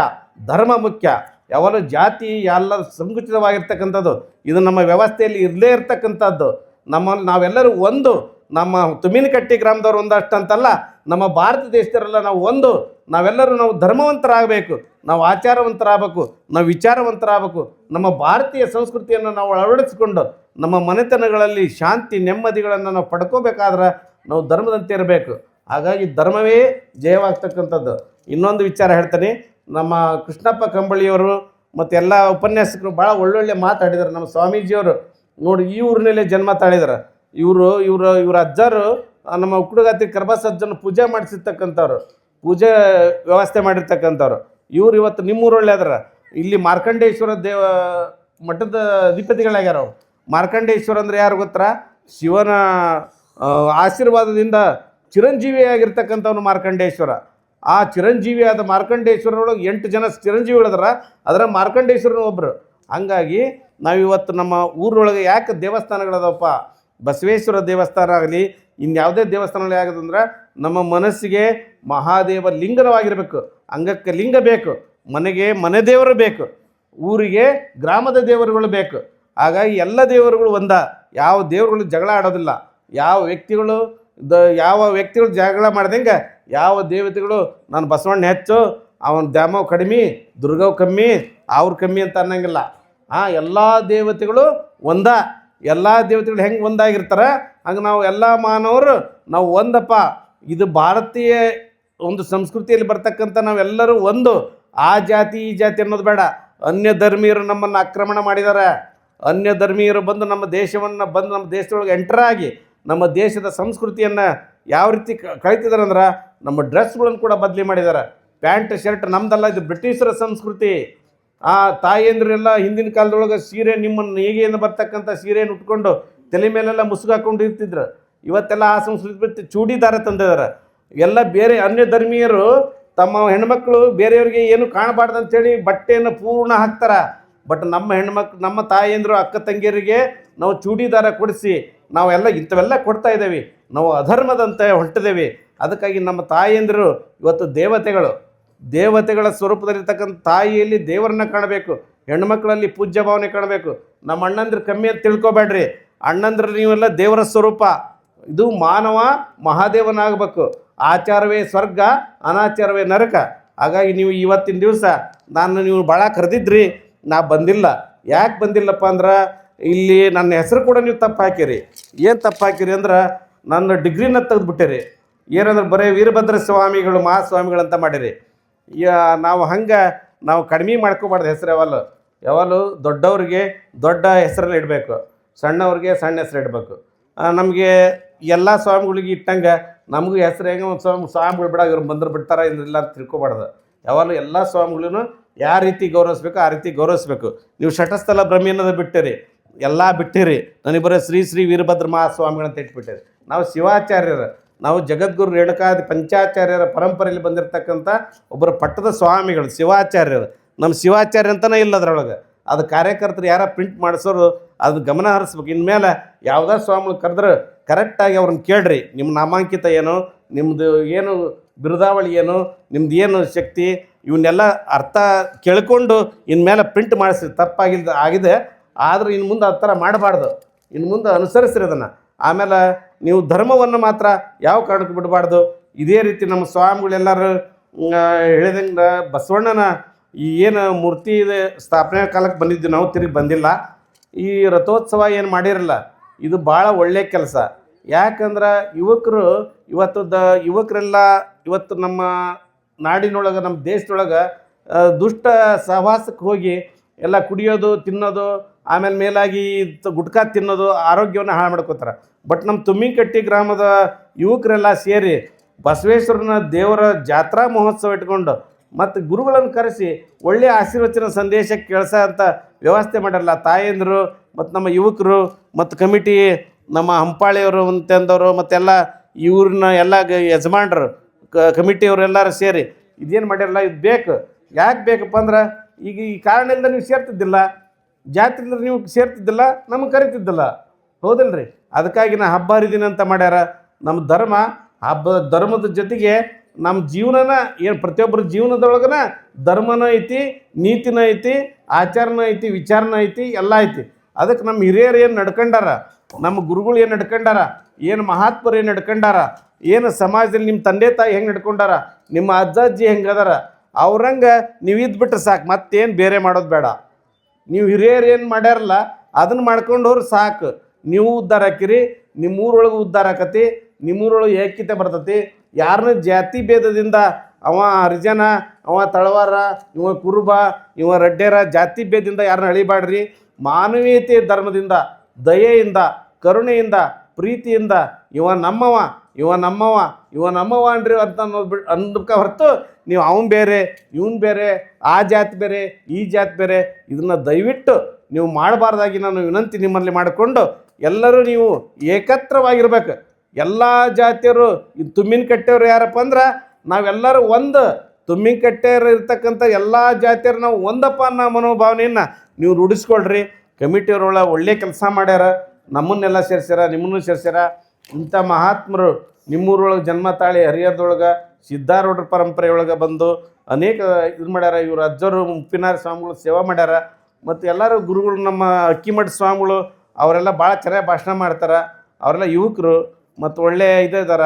ಧರ್ಮ ಮುಖ್ಯ. ಯಾವಾಗ ಜಾತಿ ಎಲ್ಲ ಸಂಕುಚಿತವಾಗಿರ್ತಕ್ಕಂಥದ್ದು. ಇದು ನಮ್ಮ ವ್ಯವಸ್ಥೆಯಲ್ಲಿ ಇರಲೇ ಇರ್ತಕ್ಕಂಥದ್ದು. ನಮ್ಮ ನಾವೆಲ್ಲರೂ ಒಂದು ನಮ್ಮ ತುಮಿನಕಟ್ಟಿ ಗ್ರಾಮದವ್ರು ಒಂದಷ್ಟು ಅಂತಲ್ಲ, ನಮ್ಮ ಭಾರತ ದೇಶದವರೆಲ್ಲ ನಾವು ಒಂದು, ನಾವೆಲ್ಲರೂ ನಾವು ಧರ್ಮವಂತರಾಗಬೇಕು, ನಾವು ಆಚಾರವಂತರಾಗಬೇಕು, ನಾವು ವಿಚಾರವಂತರಾಗಬೇಕು, ನಮ್ಮ ಭಾರತೀಯ ಸಂಸ್ಕೃತಿಯನ್ನು ನಾವು ಅಳವಡಿಸಿಕೊಂಡು, ನಮ್ಮ ಮನೆತನಗಳಲ್ಲಿ ಶಾಂತಿ, ನೆಮ್ಮದಿಗಳನ್ನು ನಾವು ಪಡ್ಕೋಬೇಕಾದ್ರೆ ನಾವು ಧರ್ಮದಂತೆ ಇರಬೇಕು. ಹಾಗಾಗಿ ಧರ್ಮವೇ ಜಯವಾಗ್ತಕ್ಕಂಥದ್ದು. ಇನ್ನೊಂದು ವಿಚಾರ ಹೇಳ್ತೀನಿ, ನಮ್ಮ ಕೃಷ್ಣಪ್ಪ ಕಂಬಳಿಯವರು ಮತ್ತು ಎಲ್ಲ ಉಪನ್ಯಾಸಕರು ಭಾಳ ಒಳ್ಳೊಳ್ಳೆ ಮಾತಾಡಿದ್ದಾರೆ. ನಮ್ಮ ಸ್ವಾಮೀಜಿಯವರು ನೋಡಿ, ಈ ಊರಿನಲ್ಲೇ ಜನ್ಮ ತಾಳಿದಾರೆ ಇವರು ಇವರು, ಇವ್ರ ಅಜ್ಜರು ನಮ್ಮ ಉಕ್ಕುಡುಗಾತಿ ಕರ್ಬಸ್ ಪೂಜೆ ಮಾಡಿಸಿರ್ತಕ್ಕಂಥವ್ರು, ಪೂಜೆ ವ್ಯವಸ್ಥೆ ಮಾಡಿರ್ತಕ್ಕಂಥವ್ರು. ಇವ್ರು ಇವತ್ತು ನಿಮ್ಮೂರೊಳ್ಳೆ ಅದ್ರ. ಇಲ್ಲಿ ಮಾರ್ಕಂಡೇಶ್ವರ ದೇವ, ಮಠದ ಅಧಿಪತಿಗಳಾಗ್ಯಾರ ಅವ್ರು. ಮಾರ್ಕಂಡೇಶ್ವರ ಅಂದ್ರೆ ಯಾರು ಗೊತ್ತಾ? ಶಿವನ ಆಶೀರ್ವಾದದಿಂದ ಆಶೀರ್ವಾದದಿಂದ ಚಿರಂಜೀವಿಯಾಗಿರ್ತಕ್ಕಂಥವ್ನು ಮಾರ್ಕಂಡೇಶ್ವರ. ಆ ಚಿರಂಜೀವಿಯಾದ ಮಾರ್ಕಂಡೇಶ್ವರೊಳಗೆ ಎಂಟು ಜನ ಚಿರಂಜೀವಿಗಳದಾರ ಅದರ. ಮಾರ್ಕಂಡೇಶ್ವರನ ಒಬ್ಬರು ಹಂಗಾಗಿ ನಾವಿವತ್ತು ನಮ್ಮ ಊರೊಳಗೆ ಯಾಕೆ ದೇವಸ್ಥಾನಗಳದವಪ್ಪ? ಬಸವೇಶ್ವರ ದೇವಸ್ಥಾನ ಆಗಲಿ ಇನ್ಯಾವುದೇ ದೇವಸ್ಥಾನಗಳು ಆಗದಂದ್ರೆ ನಮ್ಮ ಮನಸ್ಸಿಗೆ ಮಹಾದೇವ ಲಿಂಗನವಾಗಿರಬೇಕು. ಅಂಗಕ್ಕೆ ಲಿಂಗ ಬೇಕು, ಮನೆಗೆ ಮನೆ ದೇವರು ಬೇಕು, ಊರಿಗೆ ಗ್ರಾಮದ ದೇವರುಗಳು ಬೇಕು. ಹಾಗಾಗಿ ಎಲ್ಲ ದೇವರುಗಳು ಒಂದ. ಯಾವ ದೇವರುಗಳು ಜಗಳ ಆಡೋದಿಲ್ಲ. ಯಾವ ವ್ಯಕ್ತಿಗಳು ದ, ಯಾವ ವ್ಯಕ್ತಿಗಳು ಜಗಳ ಮಾಡ್ದಂಗೆ, ಯಾವ ದೇವತೆಗಳು ನಾನು ಬಸವಣ್ಣ ಹೆಚ್ಚು, ಅವನ ದ್ಯಾಮವ್ ಕಡಿಮೆ, ದುರ್ಗವ್ ಕಮ್ಮಿ, ಅವ್ರು ಕಮ್ಮಿ ಅಂತ ಅನ್ನಂಗಿಲ್ಲ. ಆ, ಎಲ್ಲ ದೇವತೆಗಳು ಒಂದ. ಎಲ್ಲ ದೇವತೆಗಳು ಹೆಂಗೆ ಒಂದಾಗಿರ್ತಾರೆ, ಹಂಗೆ ನಾವು ಎಲ್ಲ ಮಾನವರು ನಾವು ಒಂದಪ್ಪ. ಇದು ಭಾರತೀಯ ಒಂದು ಸಂಸ್ಕೃತಿಯಲ್ಲಿ ಬರ್ತಕ್ಕಂಥ ನಾವೆಲ್ಲರೂ ಒಂದು. ಆ ಜಾತಿ, ಈ ಜಾತಿ ಅನ್ನೋದು ಬೇಡ. ಅನ್ಯ ಧರ್ಮೀಯರು ನಮ್ಮನ್ನು ಆಕ್ರಮಣ ಮಾಡಿದ್ದಾರೆ. ಅನ್ಯ ಧರ್ಮೀಯರು ಬಂದು ನಮ್ಮ ದೇಶವನ್ನು ಬಂದು ನಮ್ಮ ದೇಶದೊಳಗೆ ಎಂಟರ್ ಆಗಿ ನಮ್ಮ ದೇಶದ ಸಂಸ್ಕೃತಿಯನ್ನು ಯಾವ ರೀತಿ ಕಳಿತಿದ್ದಾರೆ ಅಂದ್ರೆ ನಮ್ಮ ಡ್ರೆಸ್ಗಳನ್ನು ಕೂಡ ಬದಲಿ ಮಾಡಿದ್ದಾರೆ. ಪ್ಯಾಂಟ್, ಶರ್ಟ್ ನಮ್ದಲ್ಲ, ಇದು ಬ್ರಿಟಿಷರ ಸಂಸ್ಕೃತಿ. ಆ ತಾಯಿಯಂದ್ರೆಲ್ಲ ಹಿಂದಿನ ಕಾಲದೊಳಗೆ ಸೀರೆ ನಿಮ್ಮನ್ನು ಈಗೇನು ಬರ್ತಕ್ಕಂಥ ಸೀರೆಯನ್ನು ಉಟ್ಕೊಂಡು ತಲೆ ಮೇಲೆಲ್ಲ ಮುಸುಗು ಇರ್ತಿದ್ರು. ಇವತ್ತೆಲ್ಲ ಆ ಸಂಸ್ಕೃತಿ ಬಿಟ್ಟು ಚೂಡಿದಾರ ತಂದಿದ್ದಾರೆ. ಎಲ್ಲ ಬೇರೆ ಅನ್ಯ ಧರ್ಮೀಯರು ತಮ್ಮ ಹೆಣ್ಮಕ್ಳು ಬೇರೆಯವ್ರಿಗೆ ಏನು ಕಾಣಬಾರ್ದು ಅಂತೇಳಿ ಬಟ್ಟೆಯನ್ನು ಪೂರ್ಣ ಹಾಕ್ತಾರೆ. ಬಟ್ ನಮ್ಮ ಹೆಣ್ಮಕ್ಳು ನಮ್ಮ ತಾಯಿಯಂದ್ರು ಅಕ್ಕ ತಂಗಿಯರಿಗೆ ನಾವು ಚೂಡಿದಾರ ಕೊಡಿಸಿ ನಾವೆಲ್ಲ ಇಂಥವೆಲ್ಲ ಕೊಡ್ತಾ ಇದ್ದೇವೆ. ನಾವು ಅಧರ್ಮದಂತೆ ಹೊರಟಿದ್ದೇವೆ. ಅದಕ್ಕಾಗಿ ನಮ್ಮ ತಾಯಿಯಂದರು ಇವತ್ತು ದೇವತೆಗಳು. ದೇವತೆಗಳ ಸ್ವರೂಪದಲ್ಲಿರ್ತಕ್ಕಂಥ ತಾಯಿಯಲ್ಲಿ ದೇವರನ್ನ ಕಾಣಬೇಕು. ಹೆಣ್ಮಕ್ಳಲ್ಲಿ ಪೂಜ್ಯ ಭಾವನೆ ಕಾಣಬೇಕು. ನಮ್ಮ ಅಣ್ಣಂದ್ರೆ ಕಮ್ಮಿ ಅಂತ ತಿಳ್ಕೊಬೇಡ್ರಿ. ಅಣ್ಣಂದ್ರೆ ನೀವೆಲ್ಲ ದೇವರ ಸ್ವರೂಪ. ಇದು ಮಾನವ ಮಹಾದೇವನಾಗಬೇಕು. ಆಚಾರವೇ ಸ್ವರ್ಗ, ಅನಾಚಾರವೇ ನರಕ. ಹಾಗಾಗಿ ನೀವು ಇವತ್ತಿನ ದಿವಸ ನಾನು ನೀವು ಭಾಳ ಕರೆದಿದ್ರಿ, ನಾ ಬಂದಿಲ್ಲ. ಯಾಕೆ ಬಂದಿಲ್ಲಪ್ಪ ಅಂದ್ರೆ, ಇಲ್ಲಿ ನನ್ನ ಹೆಸರು ಕೂಡ ನೀವು ತಪ್ಪು ಹಾಕಿರಿ. ಏನು ತಪ್ಪು ಹಾಕಿರಿ ಅಂದ್ರೆ, ನನ್ನ ಡಿಗ್ರಿನ ತೆಗೆದುಬಿಟ್ಟಿರಿ. ಏನಂದ್ರೆ ಬರೀ ವೀರಭದ್ರ ಸ್ವಾಮಿಗಳು ಮಹಾಸ್ವಾಮಿಗಳು ಅಂತ ಮಾಡಿರಿ. ನಾವು ಹಂಗೆ ನಾವು ಕಡಿಮೆ ಮಾಡ್ಕೋಬಾರ್ದು ಹೆಸರು ಯಾವಲ್ಲು ಯಾವಲ್ಲು ದೊಡ್ಡವ್ರಿಗೆ ದೊಡ್ಡ ಹೆಸರಲ್ಲಿ ಇಡಬೇಕು. ಸಣ್ಣವ್ರಿಗೆ ಸಣ್ಣ ಹೆಸರು ಇಡಬೇಕು. ನಮಗೆ ಎಲ್ಲ ಸ್ವಾಮಿಗಳಿಗೆ ಇಟ್ಟಂಗೆ ನಮಗೂ ಹೆಸರು ಹೆಂಗೆ ಒಂದು ಸ್ವಾಮಿ, ಸ್ವಾಮಿಗಳು ಬಿಡ ಇವ್ರು ಬಂದ್ರೆ ಬಿಡ್ತಾರೆ ಇಲ್ಲ ಅಂತ ತಿಳ್ಕೊಬಾರ್ದು. ಯಾವಾಗಲೂ ಎಲ್ಲ ಸ್ವಾಮಿಗಳೂ ಯಾವ ರೀತಿ ಗೌರವಿಸ್ಬೇಕು ಆ ರೀತಿ ಗೌರವಿಸ್ಬೇಕು. ನೀವು ಶಟಸ್ಥಲ ಬ್ರಹ್ಮಿ ಅನ್ನೋದು ಬಿಟ್ಟಿರಿ, ಎಲ್ಲ ಬಿಟ್ಟಿರಿ. ನನಗೆ ಬರೋ ಶ್ರೀ ಶ್ರೀ ವೀರಭದ್ರ ಮಹಾಸ್ವಾಮಿಗಳಂತ ಇಟ್ಬಿಟ್ಟಿರಿ. ನಾವು ಶಿವಾಚಾರ್ಯರು. ನಾವು ಜಗದ್ಗುರು ರೇಣುಕಾದಿ ಪಂಚಾಚಾರ್ಯರ ಪರಂಪರೆಯಲ್ಲಿ ಬಂದಿರತಕ್ಕಂಥ ಒಬ್ಬರ ಪಟ್ಟದ ಸ್ವಾಮಿಗಳು, ಶಿವಾಚಾರ್ಯರು. ನಮ್ಮ ಶಿವಾಚಾರ್ಯ ಅಂತಲೇ ಇಲ್ಲ ಅದರೊಳಗೆ. ಅದು ಕಾರ್ಯಕರ್ತರು ಯಾರ ಪ್ರಿಂಟ್ ಮಾಡಿಸೋರು, ಅದು ಗಮನ ಹರಿಸ್ಬೇಕು. ಇನ್ಮೇಲೆ ಯಾವುದೇ ಸ್ವಾಮಿಗಳು ಕರೆದ್ರೆ ಕರೆಕ್ಟಾಗಿ ಅವ್ರನ್ನ ಕೇಳ್ರಿ. ನಿಮ್ಮ ನಾಮಾಂಕಿತ ಏನು ನಿಮ್ಮದು ಏನು ಬಿರುದಾವಳಿ ಏನು, ನಿಮ್ದು ಏನು ಶಕ್ತಿ, ಇವನ್ನೆಲ್ಲ ಅರ್ಥ ಕೇಳ್ಕೊಂಡು ಇನ್ಮೇಲೆ ಪ್ರಿಂಟ್ ಮಾಡಿಸಿ ತಪ್ಪಾಗಿಲ್ದ, ಆಗಿದೆ. ಆದ್ರೆ ಇನ್ನು ಮುಂದೆ ಆ ಥರ ಮಾಡಬಾರ್ದು. ಇನ್ನು ಮುಂದೆ ಅನುಸರಿಸ್ರಿ ಅದನ್ನು. ಆಮೇಲೆ ನೀವು ಧರ್ಮವನ್ನು ಮಾತ್ರ ಯಾವ ಕಾರಣಕ್ಕೂ ಬಿಡಬಾರ್ದು. ಇದೇ ರೀತಿ ನಮ್ಮ ಸ್ವಾಮಿಗಳೆಲ್ಲರೂ ಹೇಳಿದಂಗೆ ಬಸವಣ್ಣನ ಈ ಏನು ಮೂರ್ತಿ ಇದೆ, ಸ್ಥಾಪನೆ ಕಾಲಕ್ಕೆ ಬಂದಿದ್ದು ನಾವು ತಿರುಗಿ ಬಂದಿಲ್ಲ. ಈ ರಥೋತ್ಸವ ಏನು ಮಾಡಿರಲ್ಲ, ಇದು ಭಾಳ ಒಳ್ಳೆಯ ಕೆಲಸ. ಯಾಕಂದ್ರೆ ಯುವಕರು ಇವತ್ತು ದ, ಯುವಕರೆಲ್ಲ ಇವತ್ತು ನಮ್ಮ ನಾಡಿನೊಳಗೆ, ನಮ್ಮ ದೇಶದೊಳಗೆ ದುಷ್ಟ ಸಹವಾಸಕ್ಕೆ ಹೋಗಿ ಎಲ್ಲ ಕುಡಿಯೋದು, ತಿನ್ನೋದು, ಆಮೇಲೆ ಮೇಲಾಗಿ ಗುಟ್ಕಾ ತಿನ್ನೋದು, ಆರೋಗ್ಯವನ್ನು ಹಾಳು ಮಾಡ್ಕೋತಾರೆ. ಬಟ್ ನಮ್ಮ ತುಮ್ಮಿಕಟ್ಟಿ ಗ್ರಾಮದ ಯುವಕರೆಲ್ಲ ಸೇರಿ ಬಸವೇಶ್ವರನ ದೇವರ ಜಾತ್ರಾ ಮಹೋತ್ಸವ ಇಟ್ಕೊಂಡು ಮತ್ತು ಗುರುಗಳನ್ನು ಕರೆಸಿ ಒಳ್ಳೆಯ ಆಶೀರ್ವಚನ ಸಂದೇಶ ಕೇಳಿಸ ಅಂತ ವ್ಯವಸ್ಥೆ ಮಾಡಲ್ಲ ತಾಯಂದರು, ಮತ್ತು ನಮ್ಮ ಯುವಕರು, ಮತ್ತು ಕಮಿಟಿ, ನಮ್ಮ ಹಂಪಾಳಿಯವರು ಅಂತಂದವರು ಮತ್ತೆಲ್ಲ ಇವ್ರನ್ನ ಎಲ್ಲ ಯಜಮಾನ್ರು, ಕ ಕಮಿಟಿಯವರೆಲ್ಲರೂ ಸೇರಿ ಇದೇನು ಮಾಡಿರಲ್ಲ ಇದು ಬೇಕು. ಯಾಕೆ ಬೇಕಪ್ಪ ಅಂದ್ರೆ ಈಗ ಈ ಕಾರಣದಿಂದ ನೀವು ಸೇರ್ತಿದ್ದಿಲ್ಲ, ಜಾತ್ರೆಯಿಂದ ನೀವು ಸೇರ್ತಿದ್ದಿಲ್ಲ, ನಮಗೆ ಕರಿತಿದ್ದಿಲ್ಲ. ಹೌದಿಲ್ರಿ? ಅದಕ್ಕಾಗಿ ನಾ ಹಬ್ಬ ಹರಿದಿನ ಅಂತ ಮಾಡ್ಯಾರ. ನಮ್ಮ ಧರ್ಮ, ಹಬ್ಬ ಧರ್ಮದ ಜೊತೆಗೆ ನಮ್ಮ ಜೀವನನ ಏನು ಪ್ರತಿಯೊಬ್ಬರ ಜೀವನದೊಳಗನ ಧರ್ಮನ ಐತಿ, ನೀತಿನ ಐತಿ, ಆಚಾರನ ಐತಿ, ವಿಚಾರನ ಐತಿ, ಎಲ್ಲ ಐತಿ. ಅದಕ್ಕೆ ನಮ್ಮ ಹಿರಿಯರು ಏನು ನಡ್ಕೊಂಡಾರ ನಮ್ಮ ಗುರುಗಳು ಏನು ನಡ್ಕೊಂಡಾರ, ಏನು ಮಹಾತ್ಮರು ಏನು ನಡ್ಕೊಂಡಾರ, ಏನು ಸಮಾಜದಲ್ಲಿ ನಿಮ್ಮ ತಂದೆ ತಾಯಿ ಹೆಂಗೆ ನಡ್ಕೊಂಡಾರ, ನಿಮ್ಮ ಅಜ್ಜ ಅಜ್ಜಿ ಹೆಂಗೆ ಅದಾರ, ಅವ್ರಂಗೆ ನೀವು ಇದ್ಬಿಟ್ರೆ ಸಾಕು, ಮತ್ತೇನು ಬೇರೆ ಮಾಡೋದು ಬೇಡ. ನೀವು ಹಿರಿಯರು ಏನು ಮಾಡ್ಯಾರಲ್ಲ ಅದನ್ನು ಮಾಡ್ಕೊಂಡವ್ರು ಸಾಕು. ನೀವು ಉದ್ಧಾರ ಆಕಿರಿ ನಿಮ್ಮೂರೊಳಗೆ ಉದ್ಧಾರ ಆಕತಿ, ನಿಮ್ಮೂರೊಳಗೆ ಏಕ್ಯತೆ ಬರ್ತತಿ. ಯಾರನ್ನ ಜಾತಿ ಭೇದದಿಂದ ಅವ ಹರಿಜನ, ಅವ ತಳವಾರ, ಇವ ಕುರುಬ, ಇವ ರಡ್ಡೇರ ಜಾತಿ ಭೇದದಿಂದ ಯಾರನ್ನ ಅಳಿಬಾಡ್ರಿ. ಮಾನವೀಯತೆ ಧರ್ಮದಿಂದ, ದಯೆಯಿಂದ, ಕರುಣೆಯಿಂದ, ಪ್ರೀತಿಯಿಂದ ಇವ ನಮ್ಮವ ಇವ ನಮ್ಮವ ಇವ ನಮ್ಮವ ಅನ್ರಿ ಅಂತ ಅನ್ನೋದು ಅಂದಕ್ಕ ಹೊರತು ನೀವು ಅವನು ಬೇರೆ, ಇವನು ಬೇರೆ, ಆ ಜಾತಿ ಬೇರೆ, ಈ ಜಾತಿ ಬೇರೆ, ಇದನ್ನು ದಯವಿಟ್ಟು ನೀವು ಮಾಡಬಾರ್ದಾಗಿ ನಾನು ವಿನಂತಿ ನಿಮ್ಮಲ್ಲಿ ಮಾಡಿಕೊಂಡು ಎಲ್ಲರೂ ನೀವು ಏಕತ್ರವಾಗಿರ್ಬೇಕು. ಎಲ್ಲ ಜಾತಿಯರು ತುಮ್ಮಿನ ಕಟ್ಟೆಯವರು ಯಾರಪ್ಪ ಅಂದ್ರೆ ನಾವೆಲ್ಲರೂ ಒಂದು. ತುಂಬಿನ ಕಟ್ಟೆಯರು ಇರ್ತಕ್ಕಂಥ ಎಲ್ಲ ಜಾತಿಯರು ನಾವು ಒಂದಪ್ಪ ಅನ್ನೋ ಮನೋಭಾವನೆಯನ್ನು ನೀವು ರೂಢಿಸ್ಕೊಳ್ರಿ. ಕಮಿಟಿಯವರೊಳ ಒಳ್ಳೆ ಕೆಲಸ ಮಾಡ್ಯಾರ, ನಮ್ಮನ್ನೆಲ್ಲ ಸೇರ್ಸ್ಯಾರ, ನಿಮ್ಮನ್ನು ಸೇರ್ಸ್ಯಾರ. ಇಂಥ ಮಹಾತ್ಮರು ನಿಮ್ಮೂರೊಳಗೆ ಜನ್ಮ ತಾಳಿ ಹರಿಹರದೊಳಗೆ ಸಿದ್ಧಾರೂಢರ ಪರಂಪರೆಯೊಳಗೆ ಬಂದು ಅನೇಕ ಇದು ಮಾಡ್ಯಾರ. ಇವರು ಅಜ್ಜರು ಮುಪ್ಪಿನಾರ ಸ್ವಾಮಿಗಳು ಸೇವಾ ಮಾಡ್ಯಾರ. ಮತ್ತು ಎಲ್ಲರೂ ಗುರುಗಳು ನಮ್ಮ ಅಕ್ಕಿಮಠ ಸ್ವಾಮಿಗಳು ಅವರೆಲ್ಲ ಭಾಳ ಚೆನ್ನಾಗಿ ಭಾಷಣ ಮಾಡ್ತಾರೆ. ಅವರೆಲ್ಲ ಯುವಕರು ಮತ್ತು ಒಳ್ಳೆ ಇದು ಇದಾರ.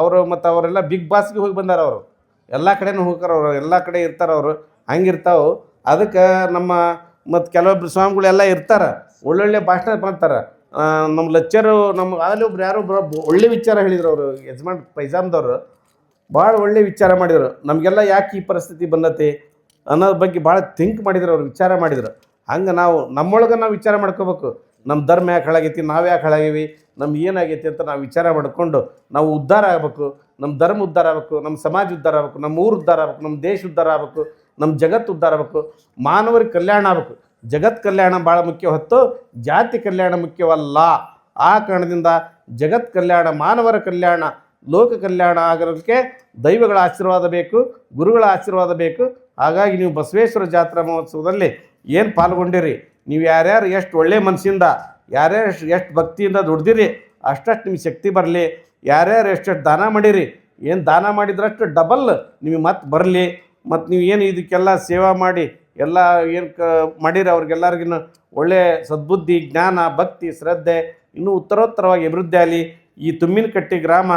ಅವರು ಮತ್ತು ಅವರೆಲ್ಲ ಬಿಗ್ ಬಾಸ್ಗೆ ಹೋಗಿ ಬಂದಾರ ಅವರು. ಎಲ್ಲ ಕಡೆನೂ ಹೋಗ್ತಾರೆ ಅವರು. ಎಲ್ಲ ಕಡೆ ಇರ್ತಾರೆ ಅವರು. ಹಂಗಿರ್ತಾವೆ ಅದಕ್ಕೆ ನಮ್ಮ ಮತ್ತು ಕೆಲವೊಬ್ರು ಸ್ವಾಮಿಗಳೆಲ್ಲ ಇರ್ತಾರೆ. ಒಳ್ಳೊಳ್ಳೆ ಭಾಷಣ ಮಾಡ್ತಾರೆ. ನಮ್ಮ ಲೆಕ್ಚರು ನಮ್ಮ ಆಗಲೇ ಒಬ್ರು ಯಾರೋ ಒಳ್ಳೆ ವಿಚಾರ ಹೇಳಿದ್ರು ಅವರು. ಯಜಮಾನ್ ಪೈಜಾಮ್ದವರು. ಭಾಳ ಒಳ್ಳೆ ವಿಚಾರ ಮಾಡಿದರು. ನಮಗೆಲ್ಲ ಯಾಕೆ ಈ ಪರಿಸ್ಥಿತಿ ಬಂದತಿ ಅನ್ನೋದ್ರ ಬಗ್ಗೆ ಭಾಳ ಥಿಂಕ್ ಮಾಡಿದ್ರು ಅವ್ರು, ವಿಚಾರ ಮಾಡಿದರು. ಹಂಗೆ ನಾವು, ನಮ್ಮೊಳಗೆ ನಾವು ವಿಚಾರ ಮಾಡ್ಕೋಬೇಕು. ನಮ್ಮ ಧರ್ಮ ಯಾಕೆ ಹಾಳಾಗೈತಿ, ನಾವು ಯಾಕೆ ಹಾಳಾಗೀವಿ, ನಮ್ಗೆ ಏನಾಗೈತಿ ಅಂತ ನಾವು ವಿಚಾರ ಮಾಡಿಕೊಂಡು ನಾವು ಉದ್ಧಾರ ಆಗಬೇಕು ನಮ್ಮ ಧರ್ಮ ಉದ್ಧಾರ ಆಗಬೇಕು ನಮ್ಮ ಸಮಾಜ ಉದ್ಧಾರ ಆಗಬೇಕು ನಮ್ಮ ಊರು ಉದ್ಧಾರ ಆಗಬೇಕು ನಮ್ಮ ದೇಶ ಉದ್ಧಾರ ಆಗಬೇಕು ನಮ್ಮ ಜಗತ್ತು ಉದ್ಧಾರ ಆಗಬೇಕು, ಮಾನವರ ಕಲ್ಯಾಣ ಆಗಬೇಕು. ಜಗತ್ ಕಲ್ಯಾಣ ಭಾಳ ಮುಖ್ಯ, ಹೊತ್ತು ಜಾತಿ ಕಲ್ಯಾಣ ಮುಖ್ಯವಲ್ಲ. ಆ ಕಾರಣದಿಂದ ಜಗತ್ ಕಲ್ಯಾಣ, ಮಾನವರ ಕಲ್ಯಾಣ, ಲೋಕ ಕಲ್ಯಾಣ ಆಗೋದಕ್ಕೆ ದೈವಗಳ ಆಶೀರ್ವಾದ ಬೇಕು, ಗುರುಗಳ ಆಶೀರ್ವಾದ ಬೇಕು. ಹಾಗಾಗಿ ನೀವು ಬಸವೇಶ್ವರ ಜಾತ್ರಾ ಮಹೋತ್ಸವದಲ್ಲಿ ಏನು ಪಾಲ್ಗೊಂಡಿರಿ? ನೀವು ಯಾರ್ಯಾರು ಎಷ್ಟು ಒಳ್ಳೆ ಮನಸ್ಸಿಂದ ಯಾರ್ಯಾರು ಎಷ್ಟು ಎಷ್ಟು ಭಕ್ತಿಯಿಂದ ದುಡ್ದಿರಿ, ಅಷ್ಟಷ್ಟು ನಿಮ್ಗೆ ಶಕ್ತಿ ಬರಲಿ. ಯಾರ್ಯಾರು ಎಷ್ಟೆಷ್ಟು ದಾನ ಮಾಡಿರಿ, ಏನು ದಾನ ಮಾಡಿದ್ರಷ್ಟು ಡಬಲ್ ನಿಮಗೆ ಮತ್ತೆ ಬರಲಿ. ಮತ್ತು ನೀವು ಏನು ಇದಕ್ಕೆಲ್ಲ ಸೇವಾ ಮಾಡಿ, ಎಲ್ಲ ಏನು ಕ ಮಾಡಿರಿ ಅವ್ರಿಗೆಲ್ಲರಿಗಿನ ಒಳ್ಳೆ ಸದ್ಬುದ್ಧಿ, ಜ್ಞಾನ, ಭಕ್ತಿ, ಶ್ರದ್ಧೆ, ಇನ್ನೂ ಉತ್ತರೋತ್ತರವಾಗಿ ಅಭಿವೃದ್ಧಿ ಆಗಲಿ. ಈ ತುಮ್ಮಿನಕಟ್ಟಿ ಗ್ರಾಮ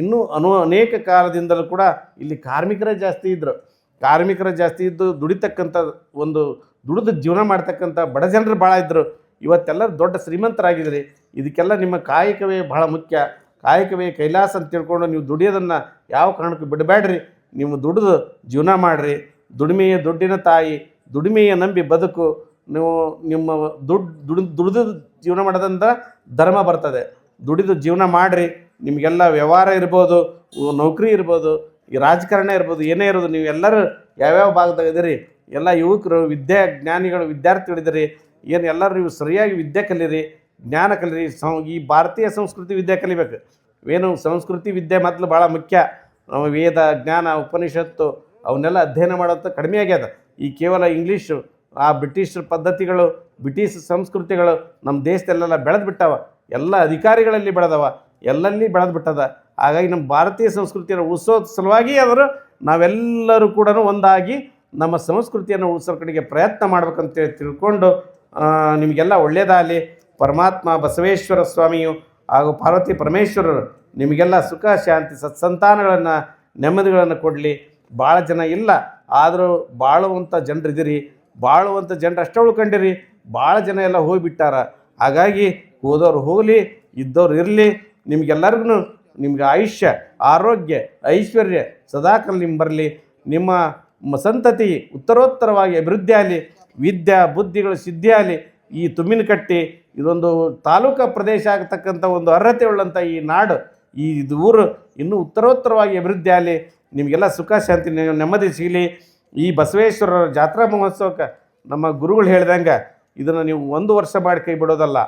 ಇನ್ನೂ ಅನು ಅನೇಕ ಕಾಲದಿಂದಲೂ ಕೂಡ ಇಲ್ಲಿ ಕಾರ್ಮಿಕರೇ ಜಾಸ್ತಿ ಇದ್ದರು ಕಾರ್ಮಿಕರ ಜಾಸ್ತಿ ಇದ್ದು ದುಡಿತಕ್ಕಂಥ ಒಂದು ದುಡಿದು ಜೀವನ ಮಾಡ್ತಕ್ಕಂಥ ಬಡ ಜನರು ಭಾಳ ಇದ್ದರು ಇವತ್ತೆಲ್ಲ ದೊಡ್ಡ ಶ್ರೀಮಂತರಾಗಿದ್ದೀರಿ. ಇದಕ್ಕೆಲ್ಲ ನಿಮ್ಮ ಕಾಯಕವೇ ಬಹಳ ಮುಖ್ಯ. ಕಾಯಕವೇ ಕೈಲಾಸ ಅಂತ ತಿಳ್ಕೊಂಡು ನೀವು ದುಡಿಯೋದನ್ನು ಯಾವ ಕಾರಣಕ್ಕೂ ಬಿಡಬೇಡ್ರಿ. ನೀವು ದುಡಿದು ಜೀವನ ಮಾಡಿರಿ. ದುಡಿಮೆಯ ದುಡ್ಡಿನ ತಾಯಿ, ದುಡಿಮೆಯ ನಂಬಿ ಬದುಕು, ನೀವು ನಿಮ್ಮ ದುಡ್ಡು ದುಡಿ, ದುಡಿದು ಜೀವನ ಮಾಡೋದಂತ ಧರ್ಮ ಬರ್ತದೆ. ದುಡಿದು ಜೀವನ ಮಾಡಿರಿ. ನಿಮಗೆಲ್ಲ ವ್ಯವಹಾರ ಇರ್ಬೋದು, ನೌಕರಿ ಇರ್ಬೋದು, ಈ ರಾಜಕಾರಣ ಇರ್ಬೋದು, ಏನೇ ಇರೋದು ನೀವು ಎಲ್ಲರೂ ಯಾವ್ಯಾವ ಭಾಗದಾಗ ಇದೀರಿ ಎಲ್ಲ ಯುವಕರು, ವಿದ್ಯಾ ಜ್ಞಾನಿಗಳು, ವಿದ್ಯಾರ್ಥಿಗಳಿದ್ದೀರಿ. ಏನು ಎಲ್ಲರೂ ನೀವು ಸರಿಯಾಗಿ ವಿದ್ಯೆ ಕಲೀರಿ, ಜ್ಞಾನ ಕಲೀರಿ. ಸಂ, ಈ ಭಾರತೀಯ ಸಂಸ್ಕೃತಿ ವಿದ್ಯೆ ಕಲಿಬೇಕು. ಏನು ಸಂಸ್ಕೃತಿ ವಿದ್ಯೆ ಮೊದಲು ಭಾಳ ಮುಖ್ಯ. ವೇದ, ಜ್ಞಾನ, ಉಪನಿಷತ್ತು ಅವನ್ನೆಲ್ಲ ಅಧ್ಯಯನ ಮಾಡೋದು ಕಡಿಮೆ ಆಗ್ಯದ. ಈ ಕೇವಲ ಇಂಗ್ಲೀಷು, ಆ ಬ್ರಿಟಿಷ್ ಪದ್ಧತಿಗಳು, ಬ್ರಿಟಿಷ್ ಸಂಸ್ಕೃತಿಗಳು ನಮ್ಮ ದೇಶದಲ್ಲೆಲ್ಲ ಬೆಳೆದು ಬಿಟ್ಟವ ಎಲ್ಲ ಅಧಿಕಾರಿಗಳಲ್ಲಿ ಬೆಳೆದವ. ಎಲ್ಲಲ್ಲಿ ಬೆಳೆದು ಬಿಟ್ಟದ ಹಾಗಾಗಿ ನಮ್ಮ ಭಾರತೀಯ ಸಂಸ್ಕೃತಿಯನ್ನು ಉಳಿಸೋದ್ ಸಲುವಾಗಿ ಅವರು ನಾವೆಲ್ಲರೂ ಕೂಡ ಒಂದಾಗಿ ನಮ್ಮ ಸಂಸ್ಕೃತಿಯನ್ನು ಉಳಿಸೋ ಕಡೆಗೆ ಪ್ರಯತ್ನ ಮಾಡ್ಬೇಕಂತೇಳಿ ತಿಳ್ಕೊಂಡು ನಿಮಗೆಲ್ಲ ಒಳ್ಳೆಯದಾಗಲಿ ಪರಮಾತ್ಮ ಬಸವೇಶ್ವರ ಸ್ವಾಮಿಯು ಹಾಗೂ ಪಾರ್ವತಿ ಪರಮೇಶ್ವರರು ನಿಮಗೆಲ್ಲ ಸುಖ, ಶಾಂತಿ, ಸತ್ಸಂತಾನಗಳನ್ನು, ನೆಮ್ಮದಿಗಳನ್ನು ಕೊಡಲಿ. ಭಾಳ ಜನ ಇಲ್ಲ, ಆದರೂ ಬಾಳುವಂಥ ಜನರಿದ್ದೀರಿ ಬಾಳುವಂಥ ಜನರು ಅಷ್ಟೇ ಉಳ್ಕೊಂಡಿರಿ. ಭಾಳ ಜನ ಎಲ್ಲ ಹೋಗಿಬಿಟ್ಟಾರ. ಹಾಗಾಗಿ ಹೋದವರು ಹೋಗಲಿ, ಇದ್ದವ್ರು ಇರಲಿ. ನಿಮಗೆಲ್ಲರಿಗೂ ನಿಮ್ಗೆ ಆಯುಷ್ಯ, ಆರೋಗ್ಯ, ಐಶ್ವರ್ಯ ಸದಾಕಾಲ ನಿಮ್ಮ ಬರಲಿ. ನಿಮ್ಮ ಸಂತತಿ ಉತ್ತರೋತ್ತರವಾಗಿ ಅಭಿವೃದ್ಧಿ ಆಗಲಿ ವಿದ್ಯಾ, ಬುದ್ಧಿಗಳು ಸಿದ್ಧಿ ಆಗಲಿ ಈ ತುಮ್ಮಿನಕಟ್ಟಿ ಇದೊಂದು ತಾಲೂಕಾ ಪ್ರದೇಶ ಆಗತಕ್ಕಂಥ ಒಂದು ಅರ್ಹತೆ ಉಳ್ಳಂಥ ಈ ನಾಡು, ಈ ಇದು ಊರು ಇನ್ನೂ ಉತ್ತರೋತ್ತರವಾಗಿ ಅಭಿವೃದ್ಧಿ ಆಗಲಿ ನಿಮಗೆಲ್ಲ ಸುಖ, ಶಾಂತಿ, ನೆಮ್ಮದಿ ಸಿಗಲಿ. ಈ ಬಸವೇಶ್ವರರ ಜಾತ್ರಾ ಮಹೋತ್ಸವಕ್ಕೆ ನಮ್ಮ ಗುರುಗಳು ಹೇಳ್ದಂಗೆ ಇದನ್ನು ನೀವು ಒಂದು ವರ್ಷ ಮಾಡಿ ಕೈ ಬಿಡೋದಲ್ಲ,